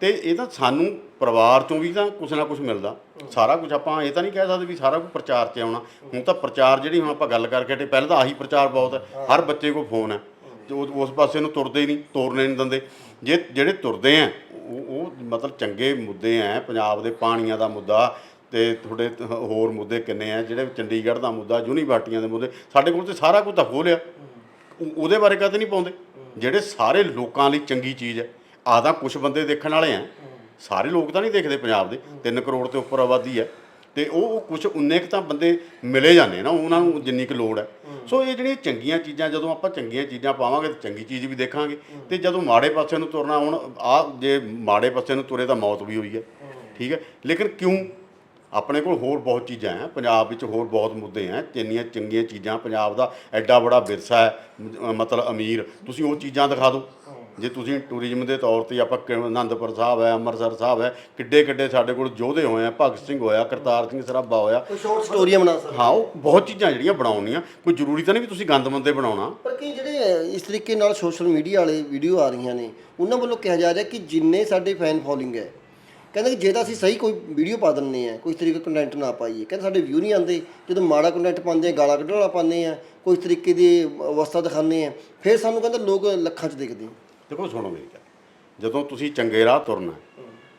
ਤੇ ਇਹ ਤਾਂ ਸਾਨੂੰ ਪਰਿਵਾਰ ਚੋਂ ਵੀ ਤਾਂ ਕੁਛ ਨਾ ਕੁਛ ਮਿਲਦਾ। ਸਾਰਾ ਕੁਝ ਆਪਾਂ ਇਹ ਤਾਂ ਨਹੀਂ ਕਹਿ ਸਕਦੇ ਵੀ ਸਾਰਾ ਕੁਝ ਪ੍ਰਚਾਰ 'ਚ ਆਉਣਾ। ਹੁਣ ਤਾਂ ਪ੍ਰਚਾਰ ਜਿਹੜੀ ਹੁਣ ਆਪਾਂ ਗੱਲ ਕਰਕੇ ਹਟੇ, ਪਹਿਲਾਂ ਤਾਂ ਆਹੀ ਪ੍ਰਚਾਰ ਬਹੁਤ ਹੈ। ਹਰ ਬੱਚੇ ਕੋਲ ਫੋਨ ਹੈ। ਤੇ ਉਹ, ਉਸ ਪਾਸੇ ਨੂੰ ਤੁਰਦੇ ਹੀ ਨਹੀਂ ਤੋਰਨੇ ਨਹੀਂ ਦਿੰਦੇ। ਜੇ, ਜਿਹੜੇ ਤੁਰਦੇ ਆ ਉਹ ਉਹ ਮਤਲਬ ਚੰਗੇ ਮੁੱਦੇ ਆ ਪੰਜਾਬ ਦੇ ਪਾਣੀਆਂ ਦਾ ਮੁੱਦਾ ਤੇ ਤੁਹਾਡੇ ਹੋਰ ਮੁੱਦੇ ਕਿੰਨੇ ਆ? ਜਿਹੜੇ ਚੰਡੀਗੜ੍ਹ ਦਾ ਮੁੱਦਾ, ਯੂਨੀਵਰਸਿਟੀਆਂ ਦੇ ਮੁੱਦੇ, ਸਾਡੇ ਕੋਲ ਤੇ ਸਾਰਾ ਕੁਝ ਤਾਂ ਖੋਲਿਆ ਉਹਦੇ ਬਾਰੇ ਕਦੇ ਨਹੀਂ ਪਾਉਂਦੇ। ਜਿਹੜੇ ਸਾਰੇ ਲੋਕਾਂ ਲਈ ਚੰਗੀ ਚੀਜ਼ ਹੈ ਆ ਤਾਂ ਕੁਝ ਬੰਦੇ ਦੇਖਣ ਵਾਲੇ ਆ। ਸਾਰੇ ਲੋਕ ਤਾਂ ਨਹੀਂ ਦੇਖਦੇ ਪੰਜਾਬ ਦੇ। 3 ਕਰੋੜ ਤੋਂ ਉੱਪਰ ਆਬਾਦੀ ਹੈ ਤੇ ਉਹ ਕੁਝ ਉਨੇ ਕੁ ਤਾਂ ਬੰਦੇ ਮਿਲੇ ਜਾਂਦੇ ਨਾ, ਉਹਨਾਂ ਨੂੰ ਜਿੰਨੀ ਕੁ ਲੋੜ ਹੈ ਸੋ ਇਹ ਜਿਹੜੀਆਂ ਚੰਗੀਆਂ ਚੀਜ਼ਾਂ, ਜਦੋਂ ਆਪਾਂ ਚੰਗੀਆਂ ਚੀਜ਼ਾਂ ਪਾਵਾਂਗੇ ਤਾਂ ਚੰਗੀ ਚੀਜ਼ ਵੀ ਦੇਖਾਂਗੇ। ਤੇ ਜਦੋਂ ਮਾੜੇ ਪਾਸੇ ਨੂੰ ਤੁਰਨਾ ਹੁਣ ਆ ਜੇ ਮਾੜੇ ਪਾਸੇ ਨੂੰ ਤੁਰੇ ਤਾਂ ਮੌਤ ਵੀ ਹੋਈ ਹੈ ਠੀਕ ਹੈ ਲੇਕਿਨ ਕਿਉਂ ਆਪਣੇ ਕੋਲ ਹੋਰ ਬਹੁਤ ਚੀਜ਼ਾਂ ਹੈ। ਪੰਜਾਬ ਵਿੱਚ ਹੋਰ ਬਹੁਤ ਮੁੱਦੇ ਹੈ। ਜਿੰਨੀਆਂ ਚੰਗੀਆਂ ਚੀਜ਼ਾਂ ਪੰਜਾਬ ਦਾ ਐਡਾ ਬੜਾ ਵਿਰਸਾ ਹੈ। ਮਤਲਬ ਅਮੀਰ। ਤੁਸੀਂ ਉਹ ਚੀਜ਼ਾਂ ਦਿਖਾ ਦਿਓ। ਜੇ ਤੁਸੀਂ ਟੂਰਿਜ਼ਮ ਦੇ ਤੌਰ ਤੇ ਆਪਾਂ ਕਿ- ਆਨੰਦਪੁਰ ਸਾਹਿਬ ਹੈ ਅੰਮ੍ਰਿਤਸਰ ਸਾਹਿਬ ਹੈ ਕਿੱਡੇ ਕਿੱਡੇ ਸਾਡੇ ਕੋਲ ਯੋਧੇ ਹੋਏ ਆ ਭਗਤ ਸਿੰਘ ਹੋਇਆ ਕਰਤਾਰ ਸਿੰਘ ਸਰਾਭਾ ਹੋਇਆ। ਕੋਈ ਸ਼ਾਰਟ ਸਟੋਰੀਆਂ ਬਣਾ ਸਕਦੇ ਹਾਂ ਉਹ ਬਹੁਤ ਚੀਜ਼ਾਂ ਜਿਹੜੀਆਂ ਬਣਾਉਣੀਆਂ। ਕੋਈ ਜ਼ਰੂਰੀ ਤਾਂ ਨਹੀਂ ਵੀ ਤੁਸੀਂ ਗੰਦ ਮੰਦੇ ਬਣਾਉਣਾ। ਪਰ ਕਈ ਜਿਹੜੇ ਇਸ ਤਰੀਕੇ ਨਾਲ ਸੋਸ਼ਲ ਮੀਡੀਆ ਵਾਲੇ ਵੀਡੀਓ ਆ ਰਹੀਆਂ ਨੇ ਉਹਨਾਂ ਵੱਲੋਂ ਕਿਹਾ ਜਾ ਰਿਹਾ ਕਿ ਜਿੰਨੇ ਸਾਡੇ ਫੈਨ ਫੋਲੋਇੰਗ ਹੈ ਕਹਿੰਦੇ ਕਿ ਜੇ ਤਾਂ ਅਸੀਂ ਸਹੀ ਕੋਈ ਵੀਡੀਓ ਪਾ ਦਿੰਨੇ ਆ ਕੋਈ ਤਰੀਕੇ ਕੰਟੈਂਟ ਨਾ ਪਾਈਏ। ਕਹਿੰਦੇ ਸਾਡੇ ਵਿਊ ਨਹੀਂ ਆਉਂਦੇ। ਜਦੋਂ ਮਾੜਾ ਕੰਟੈਂਟ ਪਾਉਂਦੇ ਆ ਗਾਲਾਂ ਕੱਢਣ ਵਾਲਾ ਪਾਉਂਦੇ ਆ ਕੋਈ ਤਰੀਕੇ ਦੀ ਅਵਸਥਾ ਦਿਖਾਉਂਦੇ ਆ ਫਿਰ ਸਾਨੂੰ ਕਹਿੰਦੇ ਲੋਕ ਲੱਖਾਂ 'ਚ ਦੇਖਦੇ। ਦੇਖੋ ਸੁਣੋ ਮੇਰੀ ਗੱਲ। ਜਦੋਂ ਤੁਸੀਂ ਚੰਗੇ ਰਾਹ ਤੁਰਨਾ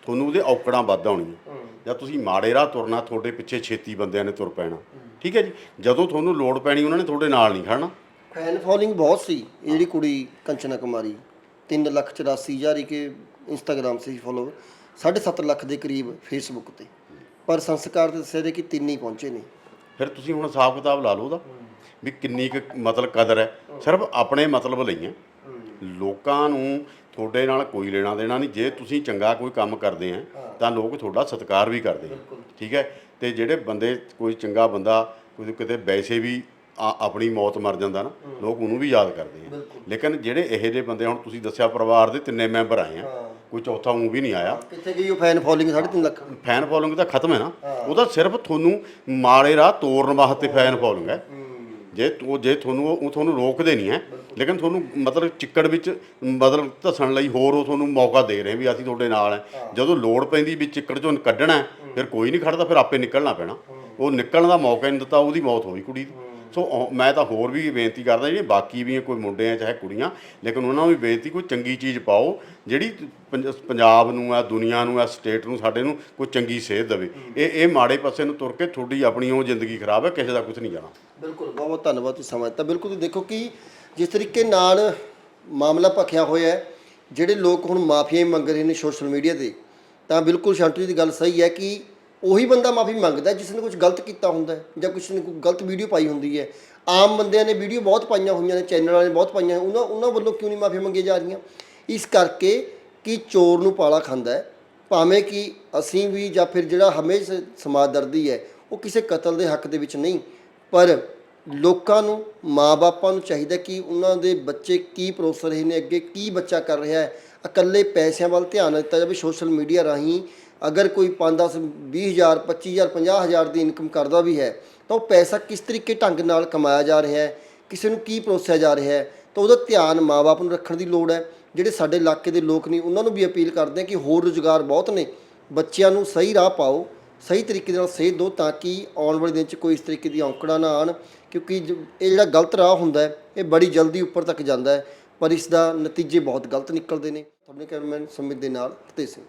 ਤੁਹਾਨੂੰ ਉਹਦੇ ਔਕੜਾਂ ਵੱਧ ਆਉਣੀਆਂ ਜਾਂ ਤੁਸੀਂ ਮਾੜੇ ਰਾਹ ਤੁਰਨਾ ਤੁਹਾਡੇ ਪਿੱਛੇ ਛੇਤੀ ਬੰਦਿਆਂ ਨੇ ਤੁਰ ਪੈਣਾ। ਠੀਕ ਹੈ ਜੀ? ਜਦੋਂ ਤੁਹਾਨੂੰ ਲੋੜ ਪੈਣੀ ਉਹਨਾਂ ਨੇ ਤੁਹਾਡੇ ਨਾਲ ਨਹੀਂ ਖੜਨਾ। ਫੈਨ ਫੋਲੋਇੰਗ ਬਹੁਤ ਸੀ ਇਹ ਜਿਹੜੀ ਕੁੜੀ ਕੰਚਨਾ ਕੁਮਾਰੀ 3 ਲੱਖ 84 ਹਜ਼ਾਰ ਕੇ ਇੰਸਟਾਗ੍ਰam ਸੀ ਫੋਲੋਵਰ 7.5 ਲੱਖ ਦੇ ਕਰੀਬ ਫੇਸਬੁੱਕ ਤੇ। ਪਰ ਸੰਸਕਾਰ ਤੇ ਦੱਸਿਆ ਜੇ ਕਿ ਤਿੰਨ ਹੀ ਪਹੁੰਚੇ ਨੇ। ਫਿਰ ਤੁਸੀਂ ਹੁਣ ਹਿਸਾਬ ਕਿਤਾਬ ਲਾ ਲਓ ਉਹਦਾ ਵੀ ਕਿੰਨੀ ਕੁ ਮਤਲਬ ਕਦਰ ਹੈ। ਸਿਰਫ ਆਪਣੇ ਮਤਲਬ ਲਈ ਹੈ। ਲੋਕਾਂ ਨੂੰ ਤੁਹਾਡੇ ਨਾਲ ਕੋਈ ਲੈਣਾ ਦੇਣਾ ਨਹੀਂ। ਜੇ ਤੁਸੀਂ ਚੰਗਾ ਕੋਈ ਕੰਮ ਕਰਦੇ ਆ ਤਾਂ ਲੋਕ ਤੁਹਾਡਾ ਸਤਿਕਾਰ ਵੀ ਕਰਦੇ ਆ ਠੀਕ ਹੈ? ਤੇ ਜਿਹੜੇ ਬੰਦੇ ਕੋਈ ਚੰਗਾ ਬੰਦਾ ਕੋਈ ਕਿਤੇ ਵੈਸੇ ਵੀ ਆਪਣੀ ਮੌਤ ਮਰ ਜਾਂਦਾ ਨਾ ਲੋਕ ਉਹਨੂੰ ਵੀ ਯਾਦ ਕਰਦੇ ਆ ਲੇਕਿਨ ਜਿਹੜੇ ਇਹੋ ਜਿਹੇ ਬੰਦੇ ਹੁਣ ਤੁਸੀਂ ਦੱਸਿਆ ਪਰਿਵਾਰ ਦੇ ਤਿੰਨੇ ਮੈਂਬਰ ਆਏ ਆ। ਕੋਈ ਚੌਥਾ ਉਹ ਵੀ ਨਹੀਂ ਆਇਆ। ਕਿੱਥੇ ਗਈ ਉਹ fan following 3.5 lakh? Fan following ਤਾਂ ਖਤਮ ਹੈ ਨਾ। ਉਹਦਾ ਸਿਰਫ ਤੁਹਾਨੂੰ ਮਾੜੇ ਰਾਹ ਤੋਰਨ ਵਾਸਤੇ ਫੈਨ ਫੋਲੋਇੰਗ ਹੈ। ਜੇ ਤੂੰ ਜੇ ਤੁਹਾਨੂੰ ਉਹ ਉਹ ਤੁਹਾਨੂੰ ਰੋਕਦੇ ਨਹੀਂ ਹੈ ਲੇਕਿਨ ਤੁਹਾਨੂੰ ਮਤਲਬ ਚਿੱਕੜ ਵਿੱਚ ਮਤਲਬ ਧੱਸਣ ਲਈ ਹੋਰ ਉਹ ਤੁਹਾਨੂੰ ਮੌਕਾ ਦੇ ਰਹੇ ਵੀ ਅਸੀਂ ਤੁਹਾਡੇ ਨਾਲ ਹੈ। ਜਦੋਂ ਲੋੜ ਪੈਂਦੀ ਵੀ ਚਿੱਕੜ ਚੋਂ ਕੱਢਣਾ ਹੈ, ਫਿਰ ਕੋਈ ਨਹੀਂ ਖੜਦਾ ਫਿਰ ਆਪੇ ਨਿਕਲਣਾ ਪੈਣਾ। ਉਹ ਨਿਕਲਣ ਦਾ ਮੌਕਾ ਹੀ ਨਹੀਂ ਦਿੱਤਾ ਉਹਦੀ ਮੌਤ ਹੋਈ ਕੁੜੀ ਦੀ। ਸੋ ਉਹ- ਮੈਂ ਤਾਂ ਹੋਰ ਵੀ ਬੇਨਤੀ ਕਰਦਾ ਜਿਹੜੇ ਬਾਕੀ ਵੀ ਕੋਈ ਮੁੰਡੇ ਆ, ਚਾਹੇ ਕੁੜੀਆਂ, ਲੇਕਿਨ ਉਹਨਾਂ ਨੂੰ ਵੀ ਬੇਨਤੀ, ਕੋਈ ਚੰਗੀ ਚੀਜ਼ ਪਾਓ, ਜਿਹੜੀ ਪੰਜ- ਪੰਜਾਬ ਨੂੰ ਆ, ਦੁਨੀਆ ਨੂੰ ਆ, ਸਟੇਟ ਨੂੰ, ਸਾਡੇ ਨੂੰ ਕੋਈ ਚੰਗੀ ਸੇਧ ਦੇਵੇ। ਇਹ ਇਹ ਮਾੜੇ ਪਾਸੇ ਨੂੰ ਤੁਰ ਕੇ ਤੁਹਾਡੀ ਆਪਣੀ ਉਹ ਜ਼ਿੰਦਗੀ ਖਰਾਬ ਹੈ, ਕਿਸੇ ਦਾ ਕੁਝ ਨਹੀਂ ਜਾਣਾ। ਬਿਲਕੁਲ ਬਹੁਤ ਬਹੁਤ ਧੰਨਵਾਦ ਤੁਸੀਂ ਸਮਾਂ ਦਿੱਤਾ। ਬਿਲਕੁਲ ਤੁਸੀਂ ਦੇਖੋ ਕਿ ਜਿਸ ਤਰੀਕੇ ਨਾਲ ਮਾਮਲਾ ਭਖਿਆ ਹੋਇਆ ਹੈ, ਜਿਹੜੇ ਲੋਕ ਹੁਣ ਮਾਫੀਆਂ ਹੀ ਮੰਗ ਰਹੇ ਨੇ ਸੋਸ਼ਲ ਮੀਡੀਆ ਤੇ, ਤਾਂ ਬਿਲਕੁਲ ਸ਼ਾਂਤੂ ਜੀ ਦੀ ਗੱਲ ਸਹੀ ਹੈ ਕਿ ਉਹੀ ਬੰਦਾ ਮਾਫੀ ਮੰਗਦਾ ਜਿਸ ਨੇ ਕੁਝ ਗਲਤ ਕੀਤਾ ਹੁੰਦਾ ਹੈ ਜਾਂ ਕੁਛ ਨੇ ਕੋਈ ਗਲਤ ਵੀਡੀਓ ਪਾਈ ਹੁੰਦੀ ਹੈ। ਆਮ ਬੰਦਿਆਂ ਨੇ ਵੀਡੀਓ ਬਹੁਤ ਪਾਈਆਂ ਹੋਈਆਂ ਨੇ ਚੈਨਲਾਂ ਨੇ ਬਹੁਤ ਪਾਈਆਂ ਉਹਨਾਂ ਉਹਨਾਂ ਵੱਲੋਂ ਕਿਉਂ ਨਹੀਂ ਮਾਫੀ ਮੰਗੀਆਂ ਜਾ ਰਹੀਆਂ? ਇਸ ਕਰਕੇ ਕਿ ਚੋਰ ਨੂੰ ਪਾਲਾ ਖਾਂਦਾ ਹੈ। ਭਾਵੇਂ ਕਿ ਅਸੀਂ ਵੀ ਜਾਂ ਫਿਰ ਜਿਹੜਾ ਹਮੇਸ਼ਾ ਸਮਾਜ ਦਰਦੀ ਹੈ, ਉਹ ਕਿਸੇ ਕਤਲ ਦੇ ਹੱਕ ਦੇ ਵਿੱਚ ਨਹੀਂ, ਪਰ ਲੋਕਾਂ ਨੂੰ ਮਾਪੇ ਨੂੰ ਚਾਹੀਦਾ ਕਿ ਉਹਨਾਂ ਦੇ ਬੱਚੇ ਕੀ ਪਰੋਸ ਰਹੇ ਨੇ, ਅੱਗੇ ਕੀ ਬੱਚਾ ਕਰ ਰਿਹਾ ਹੈ। ਇਕੱਲੇ ਪੈਸਿਆਂ ਵੱਲ ਧਿਆਨ ਦਿੱਤਾ ਜਾਵੇ, ਸੋਸ਼ਲ ਮੀਡੀਆ ਰਾਹੀਂ ਅਗਰ ਕੋਈ 5 10 20000 25000 50000 ਦੀ ਇਨਕਮ ਕਰਦਾ ਵੀ ਹੈ, ਤਾਂ ਉਹ ਪੈਸਾ ਕਿਸ ਤਰੀਕੇ ਢੰਗ ਨਾਲ ਕਮਾਇਆ ਜਾ ਰਿਹਾ ਹੈ, ਕਿਸੇ ਨੂੰ ਕੀ ਪਰੋਸਿਆ ਜਾ ਰਿਹਾ ਹੈ, ਤਾਂ ਉਹਦਾ ਧਿਆਨ ਮਾਪੇ ਨੂੰ ਰੱਖਣ ਦੀ ਲੋੜ ਹੈ। ਜਿਹੜੇ ਸਾਡੇ ਇਲਾਕੇ ਦੇ ਲੋਕ ਨੇ, ਉਹਨਾਂ ਨੂੰ ਵੀ ਅਪੀਲ ਕਰਦੇ ਹਾਂ ਕਿ ਹੋਰ ਰੁਜ਼ਗਾਰ ਬਹੁਤ ਨੇ, ਬੱਚਿਆਂ ਨੂੰ ਸਹੀ ਰਾਹ ਪਾਓ, ਸਹੀ ਤਰੀਕੇ ਨਾਲ ਸੇਧ ਦਿਓ ਤਾਂ ਕਿ ਆਉਣ ਵਾਲੇ ਦਿਨ 'ਚ ਕੋਈ ਇਸ ਤਰੀਕੇ ਦੀ ਔਂਕੜਾ ਨਾ ਆਣ ਕਿਉਂਕਿ ਜ- ਇਹ ਜਿਹੜਾ ਗਲਤ ਰਾਹ ਹੁੰਦਾ ਹੈ, ਇਹ ਬੜੀ ਜਲਦੀ ਉੱਪਰ ਤੱਕ ਜਾਂਦਾ ਹੈ, ਪਰ ਇਸ ਦਾ ਨਤੀਜੇ ਬਹੁਤ ਗਲਤ ਨਿਕਲਦੇ ਨੇ। ਤੁਹਾਡੇ ਕੈਮਰਾਮੈਨ ਸਮਿਤ ਦੇ ਨਾਲ, ਫਤਿਹ ਸਿੰਘ।